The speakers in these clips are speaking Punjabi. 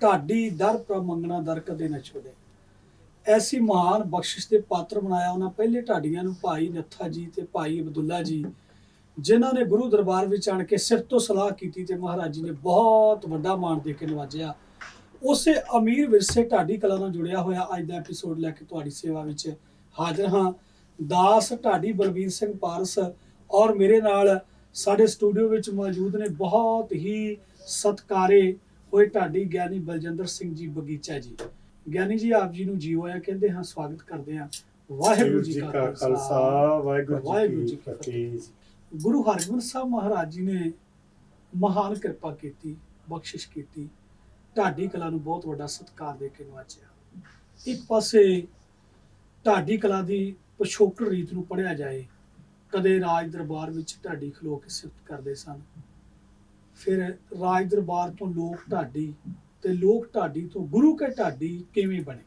ਢਾਡੀ ਦਰ ਪ੍ਰ ਮੰਗਣਾ ਦਰ ਕਦੇ ਨਾ ਛੋੜੇ ਐਸੀ ਮਹਾਨ ਬਖਸ਼ਿਸ਼ ਦੇ ਪਾਤਰ ਬਣਾਇਆ ਉਹਨਾਂ ਪਹਿਲੇ ਢਾਡੀਆਂ ਨੂੰ ਭਾਈ ਨੱਥਾ ਜੀ ਤੇ ਭਾਈ ਅਬਦੁੱਲਾ ਜੀ, ਜਿਨ੍ਹਾਂ ਨੇ ਗੁਰੂ ਦਰਬਾਰ ਵਿੱਚ ਆਣ ਕੇ ਸਿਰ ਤੋਂ ਸਲਾਹ ਕੀਤੀ ਤੇ ਮਹਾਰਾਜ ਜੀ ਨੇ ਬਹੁਤ ਵੱਡਾ ਮਾਣ ਦੇ ਕੇ ਨਵਾਜਿਆ। ਉਸੇ ਅਮੀਰ ਵਿਰਸੇ ਢਾਡੀ ਕਲਾ ਨਾਲ ਜੁੜਿਆ ਹੋਇਆ ਅੱਜ ਦਾ ਐਪੀਸੋਡ ਲੈ ਕੇ ਤੁਹਾਡੀ ਸੇਵਾ ਵਿੱਚ ਹਾਜ਼ਰ ਹਾਂ। ਦਾਸ ਢਾਡੀ ਬਲਵੀਰ ਸਿੰਘ ਪਾਰਸ ਔਰ ਮੇਰੇ ਨਾਲ ਸਾਡੇ ਸਟੂਡੀਓ ਵਿੱਚ ਮੌਜੂਦ ਨੇ। ਬਹੁਤ ਹੀ ਸਤਕਾਰੇ ਹੋਏ ਢਾਡੀ ਗਿਆਨੀ ਬਲਜਿੰਦਰ ਸਿੰਘ ਜੀ ਬਗੀਚਾ ਜੀ। ਗਿਆਨੀ ਜੀ ਆਪ ਜੀ ਨੂੰ ਜੀਓ ਆਇਆ ਕਹਿੰਦੇ ਹਾਂ ਸਵਾਗਤ ਕਰਦੇ ਹਾਂ। ਵਾਹਿਗੁਰੂ ਜੀ ਕਾ ਖਾਲਸਾ। ਵਾਹਿਗੁਰੂ ਜੀ ਜੀ ਕੀ ਕੀ ਫਤਿਹ। ਗੁਰੂ ਹਰਗੋਬਿੰਦ ਸਾਹਿਬ ਮਹਾਰਾਜ ਜੀ ਨੇ ਮਹਾਨ ਕਿਰਪਾ ਕੀਤੀ ਬਖਸ਼ਿਸ਼ ਕੀਤੀ। ਢਾਡੀ ਕਲਾ ਨੂੰ ਬਹੁਤ ਵੱਡਾ ਸਤਿਕਾਰ ਦੇ ਕੇ ਨਵਾਜਿਆ। ਇੱਕ ਪਾਸੇ ਢਾਡੀ ਕਲਾ ਦੀ ਪਿਛੋਕੜ ਰੀਤ ਨੂੰ ਪੜਿਆ ਜਾਏ ਕਦੇ ਰਾਜ ਦਰਬਾਰ ਵਿੱਚ ਢਾਡੀ ਖਲੋ ਕੇ ਸਿਫਤ ਕਰਦੇ ਸਨ। ਫਿਰ ਰਾਜ ਦਰਬਾਰ ਤੋਂ ਲੋਕ ਢਾਡੀ ਤੇ ਲੋਕ ਢਾਡੀ ਤੋਂ ਗੁਰੂ ਕੇ ਢਾਡੀ ਕਿਵੇਂ ਬਣੇ?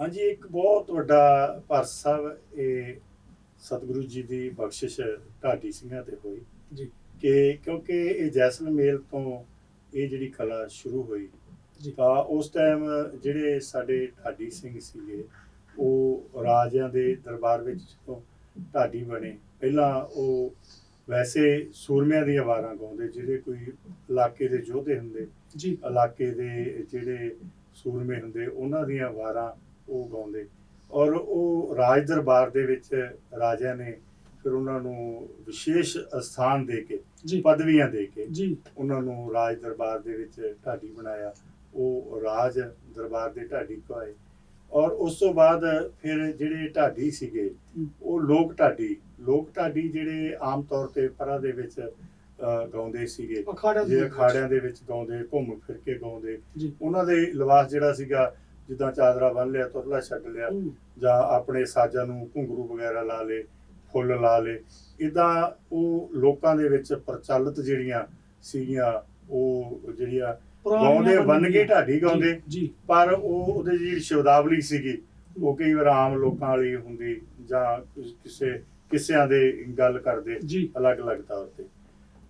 ਹਾਂਜੀ ਇੱਕ ਬਹੁਤ ਵੱਡਾ ਭਾਰਤ ਸਾਹਿਬ ਇਹ ਸਤਿਗੁਰੂ ਜੀ ਦੀ ਬਖਸ਼ਿਸ਼ ਢਾਡੀ ਸਿੰਘਾਂ ਤੇ ਹੋਈ। ਜੀ। ਕਿ ਕਿਉਂਕਿ ਇਹ ਜੈਸਲਮੇਰ ਤੋਂ ਇਹ ਜਿਹੜੀ ਕਲਾ ਸ਼ੁਰੂ ਹੋਈ ਜੀ। ਤਾਂ ਉਸ ਟਾਈਮ ਜਿਹੜੇ ਸਾਡੇ ਢਾਡੀ ਸਿੰਘ ਸੀਗੇ ਉਹ ਰਾਜਿਆਂ ਦੇ ਦਰਬਾਰ ਵਿੱਚ ਢਾਡੀ ਬਣੇ ਪਹਿਲਾਂ ਉਹ ਵੈਸੇ ਸੂਰਮਿਆਂ ਦੀਆਂ ਵਾਰਾਂ ਗਾਉਂਦੇ ਜਿਹੜੇ ਕੋਈ ਇਲਾਕੇ ਦੇ ਯੋਧੇ ਹੁੰਦੇ ਜੀ। ਇਲਾਕੇ ਦੇ ਜਿਹੜੇ ਸੂਰਮੇ ਹੁੰਦੇ ਉਹਨਾਂ ਦੀਆਂ ਵਾਰਾਂ ਉਹ ਗਾਉਂਦੇ। ਔਰ ਉਹ ਰਾਜ ਦਰਬਾਰ ਦੇ ਵਿੱਚ ਰਾਜਿਆਂ ਨੇ ਫਿਰ ਉਹਨਾਂ ਨੂੰ ਵਿਸ਼ੇਸ਼ ਸਥਾਨ ਦੇ ਕੇ ਪਦਵੀਆਂ ਦੇ ਕੇ ਜੀ। ਉਹਨਾਂ ਨੂੰ ਰਾਜ ਦਰਬਾਰ ਦੇ ਵਿੱਚ ਢਾਡੀ ਬਣਾਇਆ। ਉਹ ਰਾਜ ਦਰਬਾਰ ਦੇ ਢਾਡੀ ਕਹਾਏ। ਔਰ ਉਸ ਤੋਂ ਬਾਅਦ ਫਿਰ ਜਿਹੜੇ ਢਾਡੀ ਸੀਗੇ। ਉਹ ਲੋਕ ਢਾਡੀ ਲੋਕ ਢਾਡੀ ਜਿਹੜੇ ਆਮ ਤੌਰ ਤੇ ਪਰਾਂ ਦੇ ਵਿੱਚ ਗਾਉਂਦੇ ਸੀਗੇ। ਅਖਾੜਾ ਜੇ ਅਖਾੜਿਆਂ ਦੇ ਵਿੱਚ ਗਾਉਂਦੇ ਘੁੰਮ ਫਿਰ ਕੇ ਗਾਉਂਦੇ। ਉਹਨਾਂ ਦੇ ਲਿਬਾਸ ਜਿਹੜਾ ਸੀਗਾ ਜਿੱਦਾਂ ਚਾਦਰਾ ਬੰਨ ਲਿਆ ਤੁਰਲਾ ਛੱਡ ਲਿਆ ਜਾਂ ਆਪਣੇ ਸਾਜ਼ਾਂ ਨੂੰ ਘੁੰਗਰੂ ਵਗੈਰਾ ਲਾ ਲੇ ਫੁੱਲ ਲਾ ਲੇ ਇਦਾਂ ਉਹ ਲੋਕਾਂ ਦੇ ਵਿੱਚ ਪ੍ਰਚਲਿਤ ਜਿਹੜੀਆਂ ਸੀਗੀਆਂ ਉਹ ਜਿਹੜੀਆਂ ਗਾਉਂਦੇ ਬੰਨ੍ਹੀਆਂ। ਢਾਡੀ ਗਾਉਂਦੇ। ਜੀ। ਪਰ ਉਹ ਉਹਦੇ ਜਿਹੜੀ ਸ਼ਬਦਾਵਲੀ ਸੀਗੀ ਉਹ ਕਈ ਵਾਰ ਆਮ ਲੋਕਾਂ ਵਾਲੀ ਹੁੰਦੀ ਜਾਂ ਕਿਸ- ਕਿਸੇ ਕਿਸਿਆਂ ਦੇ ਗੱਲ ਕਰਦੇ ਅਲੱਗ-ਅਲੱਗ ਤੌਰ ਤੇ।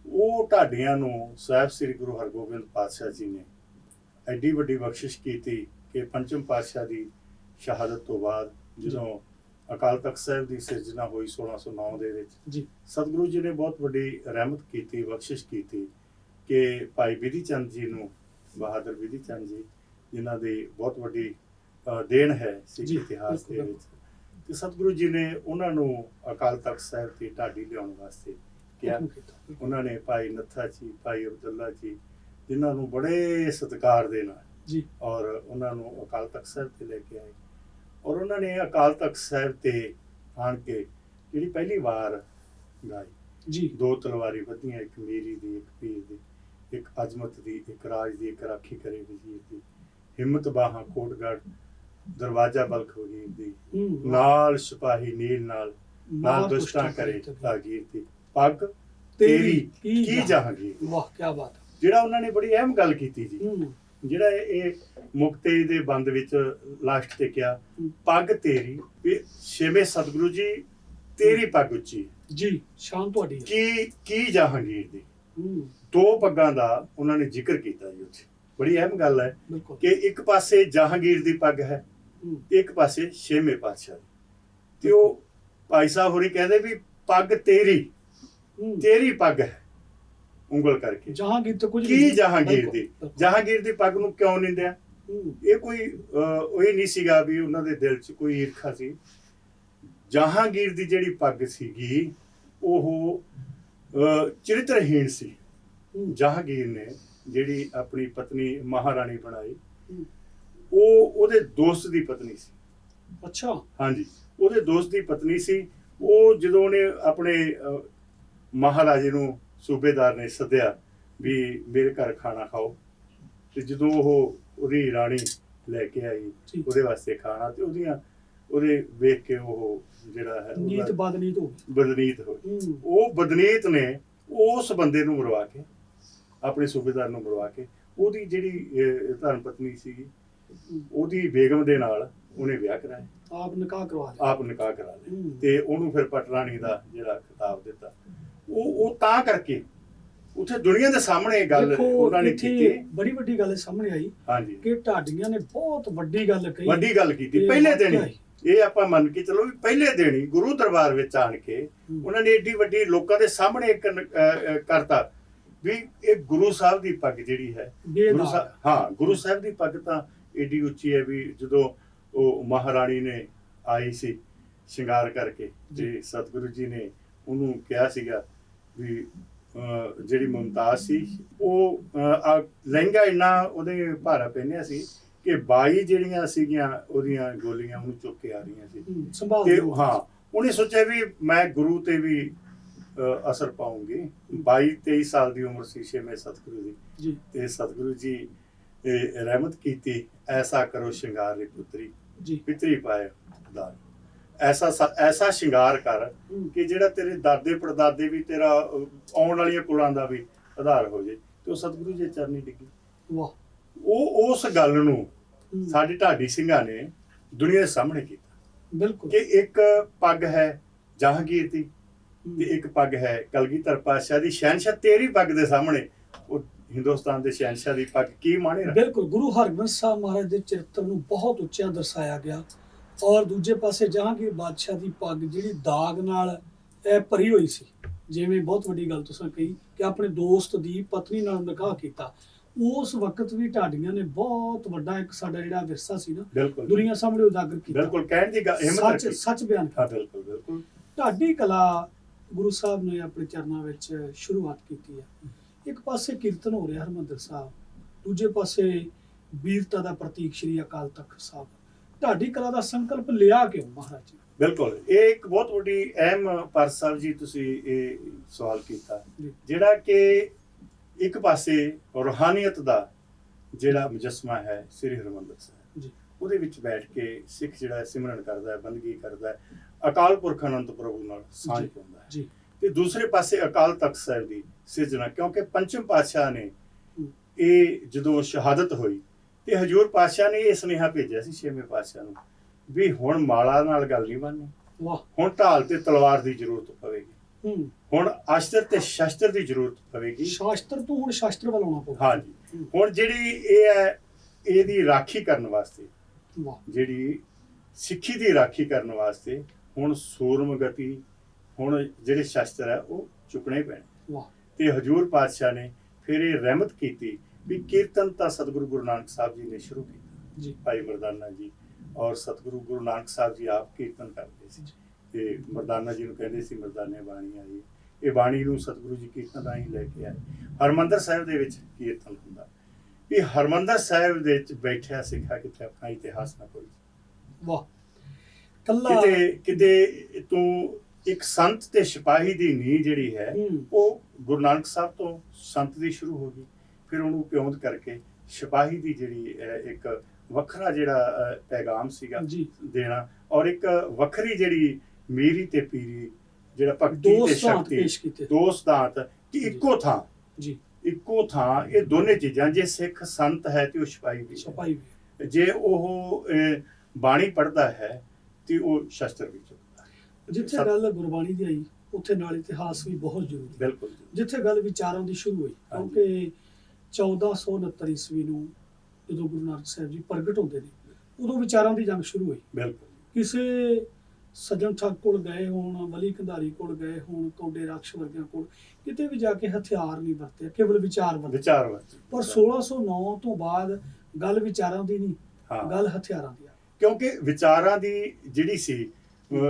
ਉਹ ਢਾਡੀਆਂ ਨੂੰ ਸਾਹਿਬ ਸ੍ਰੀ ਗੁਰੂ ਹਰਗੋਬਿੰਦ ਪਾਤਸ਼ਾਹ ਜੀ ਨੇ ਐਡੀ ਵੱਡੀ ਬਖਸ਼ਿਸ਼ ਕੀਤੀ ਕਿ ਪੰਚਮ ਪਾਤਸ਼ਾਹ ਦੀ ਸ਼ਹਾਦਤ ਤੋਂ ਬਾਅਦ ਜਦੋਂ ਅਕਾਲ ਤਖਤ ਸਾਹਿਬ ਦੀ ਸਿਰਜਣਾ ਹੋਈ 1609 ਦੇ ਵਿੱਚ ਜੀ। ਸਤਿਗੁਰੂ ਜੀ ਨੇ ਬਹੁਤ ਵੱਡੀ ਰਹਿਮਤ ਕੀਤੀ ਬਖਸ਼ਿਸ਼ ਕੀਤੀ ਕਿ ਭਾਈ ਵਿਧੀ ਚੰਦ ਜੀ ਨੂੰ ਬਹਾਦਰ ਵਿਧੀ ਚੰਦ ਜੀ ਜਿਨ੍ਹਾਂ ਦੀ ਬਹੁਤ ਵੱਡੀ ਦੇਣ ਹੈ ਸਿੱਖ ਇਤਿਹਾਸ ਦੇ। ਵਿੱਚ। ਤੇ ਸਤਿਗੁਰੂ ਜੀ ਨੇ ਉਹਨਾਂ ਨੂੰ ਅਕਾਲ ਤਖਤ ਸਾਹਿਬ ਤੇ ਢਾਡੀ ਲਿਆਉਣ ਵਾਸਤੇ ਕਿਹਾ। ਉਹਨਾਂ ਨੇ ਭਾਈ ਨੱਥਾ ਜੀ ਭਾਈ ਅਬਦੁੱਲਾ ਜੀ ਜਿਨ੍ਹਾਂ ਨੂੰ ਬੜੇ ਸਤਿਕਾਰ ਦੇ ਨਾਲ ਜੀ। ਔਰ ਉਹਨਾਂ ਨੂੰ ਅਕਾਲ ਤਖਤ ਸਾਹਿਬ ਤੇ ਲੈ ਕੇ ਆਏ। ਔਰ ਉਹਨਾਂ ਨੇ ਅਕਾਲ ਤਖਤ ਸਾਹਿਬ ਤੇ ਆਣ ਕੇ ਜਿਹੜੀ ਪਹਿਲੀ ਵਾਰ ਗਾਈ। ਜੀ। ਦੋ ਤਲਵਾਰੀ ਵਧੀਆਂ ਇੱਕ ਮੇਰੀ ਦੀ ਇੱਕ ਪੀਰ ਦੀ। ਇੱਕ ਅਜ਼ਮਤ ਦੀ ਇੱਕ ਰਾਜ ਦੀ ਇੱਕ ਰਾਖੀ ਕਰੇ ਵਜ਼ੀਰ ਦੀ। ਹਿੰਮਤ ਬਾਹਾਂ ਕੋਟਗੜ ਦਰਵਾਜ਼ਾ ਬਲਖ ਵਜ਼ੀਰ ਦੀ। ਨਾਲ ਸਿਪਾਹੀ ਨੀਲ ਨਾਲ ਨਾਲ ਦੁਸ਼ਟਾਂ ਕਰੇ ਤਾਗੀਰ ਦੀ। ਪੱਗ ਤੇਰੀ ਕੀ ਜਹਾਂਗੀਰ ਵਾਹ ਕੀ ਬਾਤ। ਜਿਹੜਾ ਉਹਨਾਂ ਨੇ ਬੜੀ ਅਹਿਮ ਗੱਲ ਕੀਤੀ ਜੀ। ਜਿਹੜਾ ਇਹ ਮੁਕਤੇ ਦੇ ਬੰਦ ਵਿੱਚ ਲਾਸਟ ਤੇ ਕਿਹਾ। ਪੱਗ ਤੇਰੀ ਛੇਵੇਂ ਸਤਿਗੁਰੂ ਜੀ ਤੇਰੀ ਪੱਗ ਉੱਚੀ। ਜੀ ਸ਼ਾਨ ਤੁਹਾਡੀ ਕੀ ਕੀ ਜਹਾਂਗੀਰ ਦੀ ਦੋ ਪੱਗਾਂ ਦਾ ਉਹਨਾਂ ਨੇ ਜ਼ਿਕਰ ਕੀਤਾ ਜੀ ਉੱਥੇ। ਬੜੀ ਅਹਿਮ ਗੱਲ ਹੈ ਕਿ ਇੱਕ ਪਾਸੇ ਜਹਾਂਗੀਰ ਦੀ ਪੱਗ ਹੈ ਇੱਕ ਪਾਸੇ ਛੇਵੇਂ ਪਾਤਸ਼ਾਹ ਦੀ। ਤੇ ਉਹ ਭਾਈ ਸਾਹਿਬ ਹੋਰੀ ਕਹਿੰਦੇ ਵੀ ਪੱਗ ਤੇਰੀ ਤੇਰੀ ਪੱਗ ਹੈ ਉਂਗਲ ਕਰਕੇ। ਜਹਾਂਗੀਰ ਤਾਂ ਕੁਝ ਕੀ। ਜਹਾਂਗੀਰ ਦੀ। ਜਹਾਂਗੀਰ ਦੀ ਪੱਗ ਨੂੰ ਕਿਉਂ ਨਿੰਦਿਆ? ਹਮ, ਇਹ ਕੋਈ ਉਹ ਇਹ ਨਹੀਂ ਸੀਗਾ ਵੀ ਉਹਨਾਂ ਦੇ ਦਿਲ 'ਚ ਕੋਈ ਈਰਖਾ ਸੀ। ਜਹਾਂਗੀਰ ਦੀ ਜਿਹੜੀ ਪੱਗ ਸੀਗੀ ਉਹ ਚਰਿੱਤਰਹੀਣ ਸੀ। ਜਹਾਂਗੀਰ ਨੇ ਜਿਹੜੀ ਆਪਣੀ ਪਤਨੀ ਮਹਾਰਾਣੀ ਬਣਾਈ ਉਹ ਉਹਦੇ ਦੋਸਤ ਦੀ ਪਤਨੀ ਸੀ। ਅੱਛਾ। ਹਾਂਜੀ ਉਹਦੇ ਦੋਸਤ ਦੀ ਪਤਨੀ ਸੀ। ਉਹ ਜਦੋਂ ਉਹਨੇ ਆਪਣੇ ਮਹਾਰਾਜੇ ਨੂੰ ਸੂਬੇਦਾਰ ਨੇ ਸੱਦਿਆ ਵੀ ਮੇਰੇ ਘਰ ਖਾਣਾ ਖਾਓ ਤੇ ਜਦੋਂ ਉਹ ਉਹਦੀ ਰਾਣੀ ਲੈ ਕੇ ਆਈ ਉਹਦੇ ਵਾਸਤੇ ਖਾਣਾ ਤੇ ਉਹਦੀਆਂ ਉਹਦੇ ਵੇਖ ਕੇ ਉਹ ਜਿਹੜਾ ਹੈ ਨੀਤ ਬਦਨੀਤ ਹੋ ਬਦਨੀਤ ਹਮ, ਉਹ ਬਦਨੀਤ ਨੇ ਉਸ ਬੰਦੇ ਨੂੰ ਮਰਵਾ ਕੇ ਆਪਣੇ ਸੂਬੇਦਾਰ ਨੂੰ ਮਰਵਾ ਕੇ ਉਹਦੀ ਜਿਹੜੀ ਧਰਮ ਪਤਨੀ ਸੀਗੀ ਉਹਦੀ ਬੇਗਮ ਦੇ ਨਾਲ ਉਹਨੇ ਵਿਆਹ ਕਰਾਇਆ। ਆਪ ਨਿਕਾਹ ਕਰਵਾ ਲਿਆ ਆਪ ਨਿਕਾਹ ਕਰਾ ਲਿਆ। ਤੇ ਉਹਨੂੰ ਫਿਰ ਪਟਰਾਣੀ ਦਾ ਜਿਹੜਾ ਖਿਤਾਬ ਦਿੱਤਾ। ਉਹ ਉਹ ਤਾਂ ਕਰਕੇ ਉੱਥੇ ਦੁਨੀਆ ਦੇ ਸਾਹਮਣੇ ਇਹ ਗੱਲ ਉਹਨਾਂ ਨੇ ਕੀਤੀ। ਬੜੀ ਵੱਡੀ ਗੱਲ ਸਾਹਮਣੇ ਆਈ ਹਾਂਜੀ। ਕਿ ਢਾਡੀਆਂ ਨੇ ਬਹੁਤ ਵੱਡੀ ਗੱਲ ਕਹੀ। ਵੱਡੀ ਗੱਲ ਕੀਤੀ। ਪਹਿਲੇ ਦਿਨ ਹੀ। ਇਹ ਆਪਾਂ ਮੰਨ ਕੇ ਚਲੋ ਵੀ ਪਹਿਲੇ ਦਿਨ ਹੀ ਗੁਰੂ ਦਰਬਾਰ ਵਿੱਚ ਆਣ ਕੇ। ਉਹਨਾਂ ਨੇ ਏਡੀ ਵੱਡੀ ਲੋਕਾਂ ਦੇ ਸਾਹਮਣੇ ਕਰਤਾ। ਵੀ ਇਹ ਗੁਰੂ ਸਾਹਿਬ ਦੀ ਪੱਗ ਜਿਹੜੀ ਹੈ ਗੁਰੂ ਸਾਹਿਬ ਹਾਂ ਗੁਰੂ ਸਾਹਿਬ ਦੀ ਪੱਗ ਤਾਂ ਏਡੀ ਉੱਚੀ ਹੈ ਵੀ ਜਦੋਂ ਉਹ ਮਹਾਰਾਣੀ ਨੇ ਆਈ ਸੀ ਸ਼ਿੰਗਾਰ ਕਰਕੇ ਜੀ। ਤੇ ਸਤਿਗੁਰੂ ਜੀ ਨੇ ਉਹਨੂੰ ਕਿਹਾ ਸੀਗਾ ਵੀ ਜਿਹੜੀ ਮੁਮਤਾਜ਼ ਸੀ ਉਹ ਲਹਿੰਗਾ ਇੰਨਾ ਉਹਦੇ ਭਾਰਾ ਪਹਿਨਿਆ ਸੀ ਕਿ 22 ਜਿਹੜੀਆਂ ਸੀਗੀਆਂ ਉਹਦੀਆਂ ਗੋਲੀਆਂ ਉਹਨੂੰ ਚੁੱਕ ਕੇ ਆ ਰਹੀਆਂ ਸੀ ਤੇ। ਹਾਂ ਉਹਨੇ ਸੋਚਿਆ ਵੀ ਮੈਂ ਗੁਰੂ ਤੇ ਵੀ ਅਸਰ ਪਾਉਂਗੀ। 22 23 ਸਾਲ ਦੀ ਉਮਰ ਸੀ ਛੇਵੇਂ ਸਤਿਗੁਰੂ ਦੀ। ਜੀ। ਤੇ ਸਤਿਗੁਰੂ ਜੀ ਇਹ ਰਹਿਮਤ ਕੀਤੀ ਐਸਾ ਕਰੋ ਸ਼ਿੰਗਾਰ ਰੀ ਪੁੱਤਰੀ। ਜੀ। ਪਿਤਰੀ ਪਾਏ ਦਾਨ। ਐਸਾ ਐਸਾ ਸ਼ਿੰਗਾਰ ਕਰ ਕਿ ਜਿਹੜਾ ਤੇਰੇ ਦਾਦੇ ਪੜਦਾਦੇ ਵੀ ਤੇਰਾ ਆਉਣ ਵਾਲੀਆਂ ਕੁਲਾਂ ਦਾ ਵੀ ਆਧਾਰ ਹੋ ਜੇ ਤੇ ਉਹ ਸਤਿਗੁਰੂ ਜੀ ਚਰਨੀ ਡਿੱਗੀ। ਵਾਹ। ਉਹ ਉਸ ਗੱਲ ਨੂੰ ਸਾਡੇ ਢਾਡੀ ਸਿੰਘਾਂ ਨੇ ਦੁਨੀਆ ਦੇ ਸਾਹਮਣੇ ਕੀਤਾ। ਬਿਲਕੁਲ। ਕਿ ਇੱਕ ਪੱਗ ਹੈ ਜਹਾਂਗੀਰ ਦੀ ਤੇ ਇੱਕ ਪੱਗ ਹੈ ਕਲਗੀਧਰ ਪਾਤਸ਼ਾਹ ਦੀ। ਸ਼ਹਿਨशाह ਤੇਰੀ ਪੱਗ ਦੇ ਸਾਹਮਣੇ। ਉਹ ਹਿੰਦੁਸਤਾਨ ਦੇ ਸ਼ਹਿਨशाह ਦੀ ਪੱਗ ਕੀ ਮਾਣੇ ਰੱਖ ਬਿਲਕੁਲ ਗੁਰੂ ਹਰਗੋਬਿੰਦ ਸਾਹਿਬ ਮਹਾਰਾਜ ਦੇ ਚਰਿੱਤਰ ਨੂੰ ਬਹੁਤ ਉੱਚਾ ਦਰਸਾਇਆ ਗਿਆ। ਔਰ ਦੂਜੇ ਪਾਸੇ ਜਹਾਂਗੀਰ ਬਾਦਸ਼ਾਹ ਦੀ ਪੱਗ ਜਿਹੜੀ ਦਾਗ ਨਾਲ ਭਰੀ ਹੋਈ ਸੀ। ਜਿਵੇਂ ਬਹੁਤ ਵੱਡੀ ਗੱਲ ਤੁਸੀਂ ਕਹੀ ਕਿ ਆਪਣੇ ਦੋਸਤ ਦੀ ਪਤਨੀ ਨਾਲ ਨਿਕਾਹ ਕੀਤਾ। ਉਸ ਵਕਤ ਵੀ ਢਾਡੀਆਂ ਨੇ ਬਹੁਤ ਵੱਡਾ ਇੱਕ ਸਾਡਾ ਜਿਹੜਾ ਵਿਰਸਾ ਸੀ ਨਾ ਦੁਨੀਆ ਸਾਹਮਣੇ ਉਜਾਗਰ ਕੀਤਾ। ਬਿਲਕੁਲ ਕਹਿਣ ਦੀ ਹਿੰਮਤ ਸੱਚ ਸੱਚ ਬਿਆਨ ਕਰ ਬਿਲਕੁਲ ਬਿਲਕੁਲ। ਢਾਡੀ ਕਲਾ ਗੁਰੂ ਸਾਹਿਬ ਨੇ ਆਪਣੇ ਚਰਨਾਂ ਵਿੱਚ ਸ਼ੁਰੂਆਤ ਕੀਤੀ ਹੈ। ਇੱਕ ਪਾਸੇ ਕੀਰਤਨ ਹੋ ਰਿਹਾ ਹਰਮੰਦਰ ਸਾਹਿਬ ਦੂਜੇ ਪਾਸੇ ਵੀਰਤਾ ਦਾ ਪ੍ਰਤੀਕ ਸ਼੍ਰੀ ਅਕਾਲ ਤਖਤ ਸਾਹਿਬ। ਢਾਡੀ ਕਲਾ ਦਾ ਸੰਕਲਪ ਲਿਆ ਕਿਉਂ ਮਹਾਰਾਜ? ਜੀ ਬਿਲਕੁਲ ਇਹ ਇੱਕ ਬਹੁਤ ਵੱਡੀ ਅਹਿਮ ਪਰ ਸਾਹਿਬ ਜੀ ਤੁਸੀਂ ਇਹ ਸਵਾਲ ਕੀਤਾ। ਜਿਹੜਾ ਕਿ ਇੱਕ ਪਾਸੇ ਰੂਹਾਨੀਅਤ ਦਾ ਜਿਹੜਾ ਮੁਜੱਸਮਾ ਹੈ ਸ੍ਰੀ ਹਰਿਮੰਦਰ ਸਾਹਿਬ। ਉਹਦੇ ਵਿੱਚ ਬੈਠ ਕੇ ਸਿੱਖ ਜਿਹੜਾ ਹੈ ਸਿਮਰਨ ਕਰਦਾ ਹੈ ਬੰਦਗੀ ਕਰਦਾ ਹੈ ਅਕਾਲ ਪੁਰਖ ਅਨੰਤ ਪ੍ਰਭੂ ਨਾਲ ਸਾਂਝ। ਪਾਉਂਦਾ ਹੈ। ਜੀ। ਤੇ ਦੂਸਰੇ ਪਾਸੇ ਅਕਾਲ ਤਖਤ ਸਾਹਿਬ ਦੀ ਸਿਰਜਣਾ ਕਿਉਂਕਿ ਪੰਚਮ ਪਾਤਸ਼ਾਹ ਨੇ। ਇਹ ਜਦੋਂ ਸ਼ਹਾਦਤ ਹੋਈ ਤੇ ਹਜੂਰ ਪਾਤਸ਼ਾਹ ਨੇ ਇਹ ਸੁਨੇਹਾ ਭੇਜਿਆ ਸੀ ਛੇਵੇਂ ਪਾਤਸ਼ਾਹ ਨੂੰ ਵੀ ਹੁਣ ਮਾਲਾ ਨਾਲ ਗੱਲ ਨਹੀਂ ਬਣਨੀ। ਵਾਹ। ਹੁਣ ਢਾਲ ਤੇ ਤਲਵਾਰ ਦੀ ਜ਼ਰੂਰਤ ਪਵੇਗੀ। ਹੁਣ ਅਸਤਰ ਤੇ ਸ਼ਸਤਰ ਦੀ ਜ਼ਰੂਰਤ ਪਵੇਗੀ। ਸ਼ਾਸਤਰ ਤੋਂ ਹੁਣ ਸ਼ਾਸਤਰ ਵੱਲ ਆਉਣਾ ਪਊਗਾ। ਹਾਂਜੀ। ਹੁਣ ਜਿਹੜੀ ਇਹ ਹੈ ਇਹਦੀ ਰਾਖੀ ਕਰਨ ਵਾਸਤੇ ਜਿਹੜੀ ਸਿੱਖੀ ਦੀ ਰਾਖੀ ਕਰਨ ਵਾਸਤੇ ਹੁਣ ਸੂਰਮ ਗਤੀ ਹੁਣ ਜਿਹੜੇ ਸ਼ਸਤਰ ਹੈ ਉਹ ਚੁੱਕਣੇ ਪੈਣੇ। ਤੇ ਹਜੂਰ ਪਾਤਸ਼ਾਹ ਨੇ ਫਿਰ ਇਹ ਰਹਿਮਤ ਕੀਤੀ ਵੀ ਕੀਰਤਨ ਤਾਂ ਸਤਿਗੁਰੂ ਗੁਰੂ ਨਾਨਕ ਸਾਹਿਬ ਜੀ ਨੇ ਸ਼ੁਰੂ ਕੀਤਾ। ਜੀ। ਭਾਈ ਮਰਦਾਨਾ ਜੀ ਔਰ ਸਤਿਗੁਰੂ ਗੁਰੂ ਨਾਨਕ ਸਾਹਿਬ ਜੀ ਆਪ ਕੀਰਤਨ ਕਰਦੇ ਸੀ। ਤੇ ਮਰਦਾਨਾ ਜੀ ਨੂੰ ਕਹਿੰਦੇ ਸੀ ਮਰਦਾਨੇ ਬਾਣੀ ਆਈ ਇਹ ਬਾਣੀ ਨੂੰ ਸਤਿਗੁਰੂ ਜੀ ਕੀਰਤਨ ਰਾਹੀਂ ਲੈ ਕੇ ਆਏ। ਹਰਮੰਦਰ ਸਾਹਿਬ ਦੇ ਵਿੱਚ ਕੀਰਤਨ ਹੁੰਦਾ। ਵੀ ਹਰਮੰਦਰ ਸਾਹਿਬ ਦੇ ਵਿੱਚ ਬੈਠਿਆ ਸਿੱਖਾ ਕਿਤੇ ਆਪਣਾ ਇਤਿਹਾਸ ਨਾ ਕੋਈ। ਵਾਹ ਕੱਲਾ ਕਿਤੇ ਕਿਤੇ ਤੂੰ ਇੱਕ ਸੰਤ ਤੇ ਸਿਪਾਹੀ ਦੀ ਨੀਂਹ ਜਿਹੜੀ ਹੈ ਉਹ ਗੁਰੂ ਨਾਨਕ ਸਾਹਿਬ ਤੋਂ ਸੰਤ ਦੀ ਸ਼ੁਰੂ ਹੋ ਗਈ। ਫਿਰ ਉਹਨੂੰ ਪਿਉਂਦ ਕਰਕੇ ਸਿਪਾਹੀ ਦੀ ਜਿਹੜੀ ਇੱਕ ਵੱਖਰਾ ਜਿਹੜਾ ਪੈਗਾਮ ਸੀਗਾ ਦੇਣਾ ਔਰ ਇੱਕ ਵੱਖਰੀ ਜਿਹੜੀ ਮੀਰੀ ਤੇ ਪੀਰੀ ਜਿਹੜਾ ਭਗਤੀ ਤੇ ਸ਼ਕਤੀ ਪੇਸ਼ ਕੀਤੇ। ਦੋ ਸਿਧਾਂਤ ਕਿ। ਇੱਕੋ ਥਾਂ ਜੀ। ਇੱਕੋ ਥਾਂ ਇਹ ਦੋਨੇ ਚੀਜ਼ਾਂ ਜੇ ਸਿੱਖ ਸੰਤ ਹੈ ਤੇ ਉਹ ਸਿਪਾਹੀ ਵੀ ਹੈ। ਛਪਾਈ ਵੀ ਜੇ ਉਹ ਬਾਣੀ ਪੜ੍ਹਦਾ ਹੈ ਤੇ ਉਹ ਸ਼ਸਤਰ ਵੀ ਚੁੱਕਦਾ ਜਿੱਥੇ ਗੱਲ ਗੁਰਬਾਣੀ ਦੀ ਆਈ ਉੱਥੇ ਨਾਲ ਇਤਿਹਾਸ ਵੀ ਬਹੁਤ ਜ਼ਰੂਰੀ ਹੈ। ਬਿਲਕੁਲ ਜਿੱਥੇ ਗੱਲ ਵਿਚਾਰਾਂ ਦੀ ਸ਼ੁਰੂ ਹੋਈ। ਕਿਉਂਕਿ 1469 ਈਸਵੀ ਨੂੰ ਜਦੋਂ ਗੁਰੂ ਨਾਨਕ ਸਾਹਿਬ ਜੀ ਪ੍ਰਗਟ ਹੁੰਦੇ ਨੇ ਉਦੋਂ ਵਿਚਾਰਾਂ ਦੀ ਜੰਗ ਸ਼ੁਰੂ ਹੋਈ। ਬਿਲਕੁਲ ਕਿਸੇ ਸੱਜਣ ਠੱਗ ਕੋਲ ਗਏ ਹੋਣ ਵਲੀ ਕੰਧਾਰੀ ਕੋਲ ਗਏ ਹੋਣ ਕੌਡੇ ਰਾਖਸ਼ ਵਰਗਿਆਂ ਕੋਲ ਕਿਤੇ ਵੀ ਜਾ ਕੇ ਹਥਿਆਰ ਨਹੀਂ ਵਰਤੇ ਕੇਵਲ ਵਿਚਾਰ ਵਰਤੇ। ਵਿਚਾਰ ਵਰਤੀ। ਪਰ 1609 ਤੋਂ ਬਾਅਦ ਗੱਲ ਵਿਚਾਰਾਂ ਦੀ ਨਹੀਂ ਗੱਲ ਹਥਿਆਰਾਂ ਦੀ ਆ। ਕਿਉਂਕਿ ਵਿਚਾਰਾਂ ਦੀ ਜਿਹੜੀ ਸੀ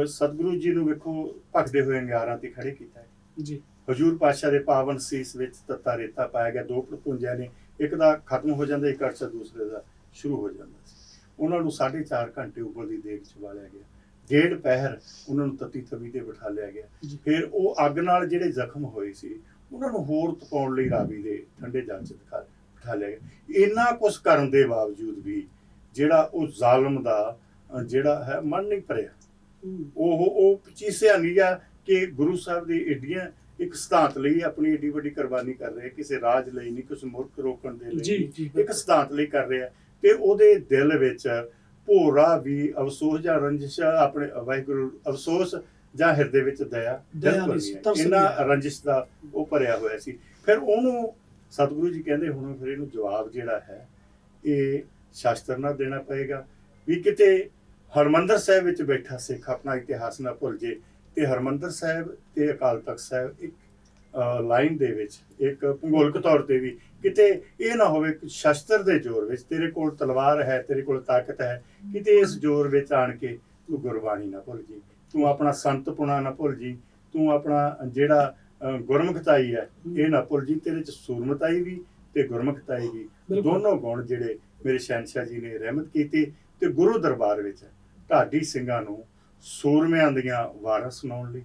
ਸਤਿਗੁਰੂ ਜੀ ਨੂੰ ਵੇਖੋ ਭਖਦੇ ਹੋਏ ਅੰਗਿਆਰਾਂ ਤੇ ਖੜੇ ਕੀਤਾ ਹੈ। ਜੀ। ਹਜੂਰ ਪਾਤਸ਼ਾਹ ਦੇ ਪਾਵਨ ਸੀਸ ਵਿੱਚ ਤੱਤਾ ਰੇਤਾ ਪਾਇਆ ਗਿਆ ਦੋ ਪੁੰਜਿਆਂ ਨੇ ਇੱਕ ਦਾ ਖਤਮ ਹੋ ਜਾਂਦਾ ਇੱਕ ਅਰਸਾ ਦੂਸਰੇ ਦਾ ਸ਼ੁਰੂ ਹੋ ਜਾਂਦਾ ਸੀ। ਉਹਨਾਂ ਨੂੰ 4.5 ਘੰਟੇ ਉੱਪਰ ਦੀ ਦੇਗ ਚ ਗਿਆ। ਡੇਢ ਪਹਿਰ ਉਹਨਾਂ ਨੂੰ ਤਤੀ ਤਵੀ ਤੇ ਬਿਠਾ ਲਿਆ ਗਿਆ। ਫਿਰ ਉਹ ਅੱਗ ਨਾਲ ਜਿਹੜੇ ਜ਼ਖਮ ਹੋਏ ਸੀ ਉਹਨਾਂ ਨੂੰ ਹੋਰ ਤਪਾਉਣ ਲਈ ਰਾਵੀ ਦੇ ਠੰਡੇ ਜਲ ਚ ਬਿਠਾ ਲਿਆ ਗਿਆ। ਇੰਨਾ ਕੁਝ ਕਰਨ ਦੇ ਬਾਵਜੂਦ ਵੀ ਜਿਹੜਾ ਉਹ ਜ਼ਾਲਮ ਦਾ ਜਿਹੜਾ ਹੈ ਮਨ ਨਹੀਂ ਭਰਿਆ। ਉਹ ਉਹ ਚੀਸਿਆ ਨਹੀਂ ਗਿਆ ਕਿ ਗੁਰੂ ਸਾਹਿਬ ਦੀ ਏਡੀਆਂ ਇੱਕ ਸਿਧਾਂਤ ਲਈ ਆਪਣੀ ਏਡੀ ਵੱਡੀ ਕੁਰਬਾਨੀ ਕਰ ਰਿਹਾ ਕਿਸੇ ਰਾਜ ਲਈ ਨਹੀਂ ਕਿਸੇ ਮੁਲਕ ਰੋਕਣ ਦੇ ਲਈ ਇੱਕ ਸਿਧਾਂਤ ਲਈ ਕਰ ਰਿਹਾ। ਤੇ ਉਹਦੇ ਦਿਲ ਵਿੱਚ ਭੋਰਾ ਵੀ ਅਫਸੋਸ ਜਾਂ ਰੰਜਿਸ਼ ਆਪਣੇ ਵਾਹਿਗੁਰੂ ਅਫਸੋਸ ਜਾਂ ਹਿਰਦੇ ਵਿੱਚ ਦਇਆ ਬਿਲਕੁਲ ਇਹਨਾਂ। ਰੰਜਿਸ਼ ਦਾ ਉਹ ਭਰਿਆ ਹੋਇਆ ਸੀ ਫਿਰ ਉਹਨੂੰ ਸਤਿਗੁਰੂ ਜੀ ਕਹਿੰਦੇ ਹੁਣ ਫਿਰ ਇਹਨੂੰ ਜਵਾਬ ਜਿਹੜਾ ਹੈ ਇਹ ਸ਼ਾਸਤਰ ਨਾਲ ਦੇਣਾ ਪਏਗਾ ਵੀ ਕਿਤੇ ਹਰਮੰਦਰ ਸਾਹਿਬ ਵਿੱਚ ਬੈਠਾ ਸਿੱਖ ਆਪਣਾ ਇਤਿਹਾਸ ਨਾ ਭੁੱਲ ਜੇ ਤੇ ਹਰਮੰਦਰ ਸਾਹਿਬ ਤੇ ਅਕਾਲ ਤਖਤ ਸਾਹਿਬ ਇੱਕ ਲਾਈਨ ਦੇ ਵਿੱਚ ਇੱਕ ਭੂਗੋਲਿਕ ਤੌਰ ਤੇ ਵੀ ਕਿਤੇ ਇਹ ਨਾ ਹੋਵੇ ਕਿ ਸ਼ਸਤਰ ਦੇ ਜ਼ੋਰ ਵਿੱਚ ਤੇਰੇ ਕੋਲ ਤਲਵਾਰ ਹੈ ਤੇਰੇ ਕੋਲ ਤਾਕਤ ਹੈ ਕਿਤੇ ਇਸ ਜ਼ੋਰ ਵਿੱਚ ਆਣ ਕੇ ਤੂੰ ਗੁਰਬਾਣੀ ਨਾ ਭੁੱਲ ਜੀ ਤੂੰ ਆਪਣਾ ਸੰਤਪੁਣਾ ਨਾ ਭੁੱਲ ਜੀ ਤੂੰ ਆਪਣਾ ਜਿਹੜਾ ਗੁਰਮੁਖਤਾਈ ਹੈ ਇਹ ਨਾ ਭੁੱਲ ਜੀ ਤੇਰੇ ਚ ਸੂਰਮਤਾਈ ਵੀ ਤੇ ਗੁਰਮੁਖਤਾਈ ਵੀ। ਦੋਨੋਂ ਗੁਣ ਜਿਹੜੇ ਮੇਰੇ ਸ਼ਹਿਨशाह ਜੀ ਨੇ ਰਹਿਮਤ ਕੀਤੀ ਤੇ ਗੁਰੂ ਦਰਬਾਰ ਵਿੱਚ ਢਾਡੀ ਸਿੰਘਾਂ ਨੂੰ ਸੂਰਮਿਆਂ ਦੀਆਂ ਵਾਰਾਂ ਸੁਣਾਉਣ ਲਈ।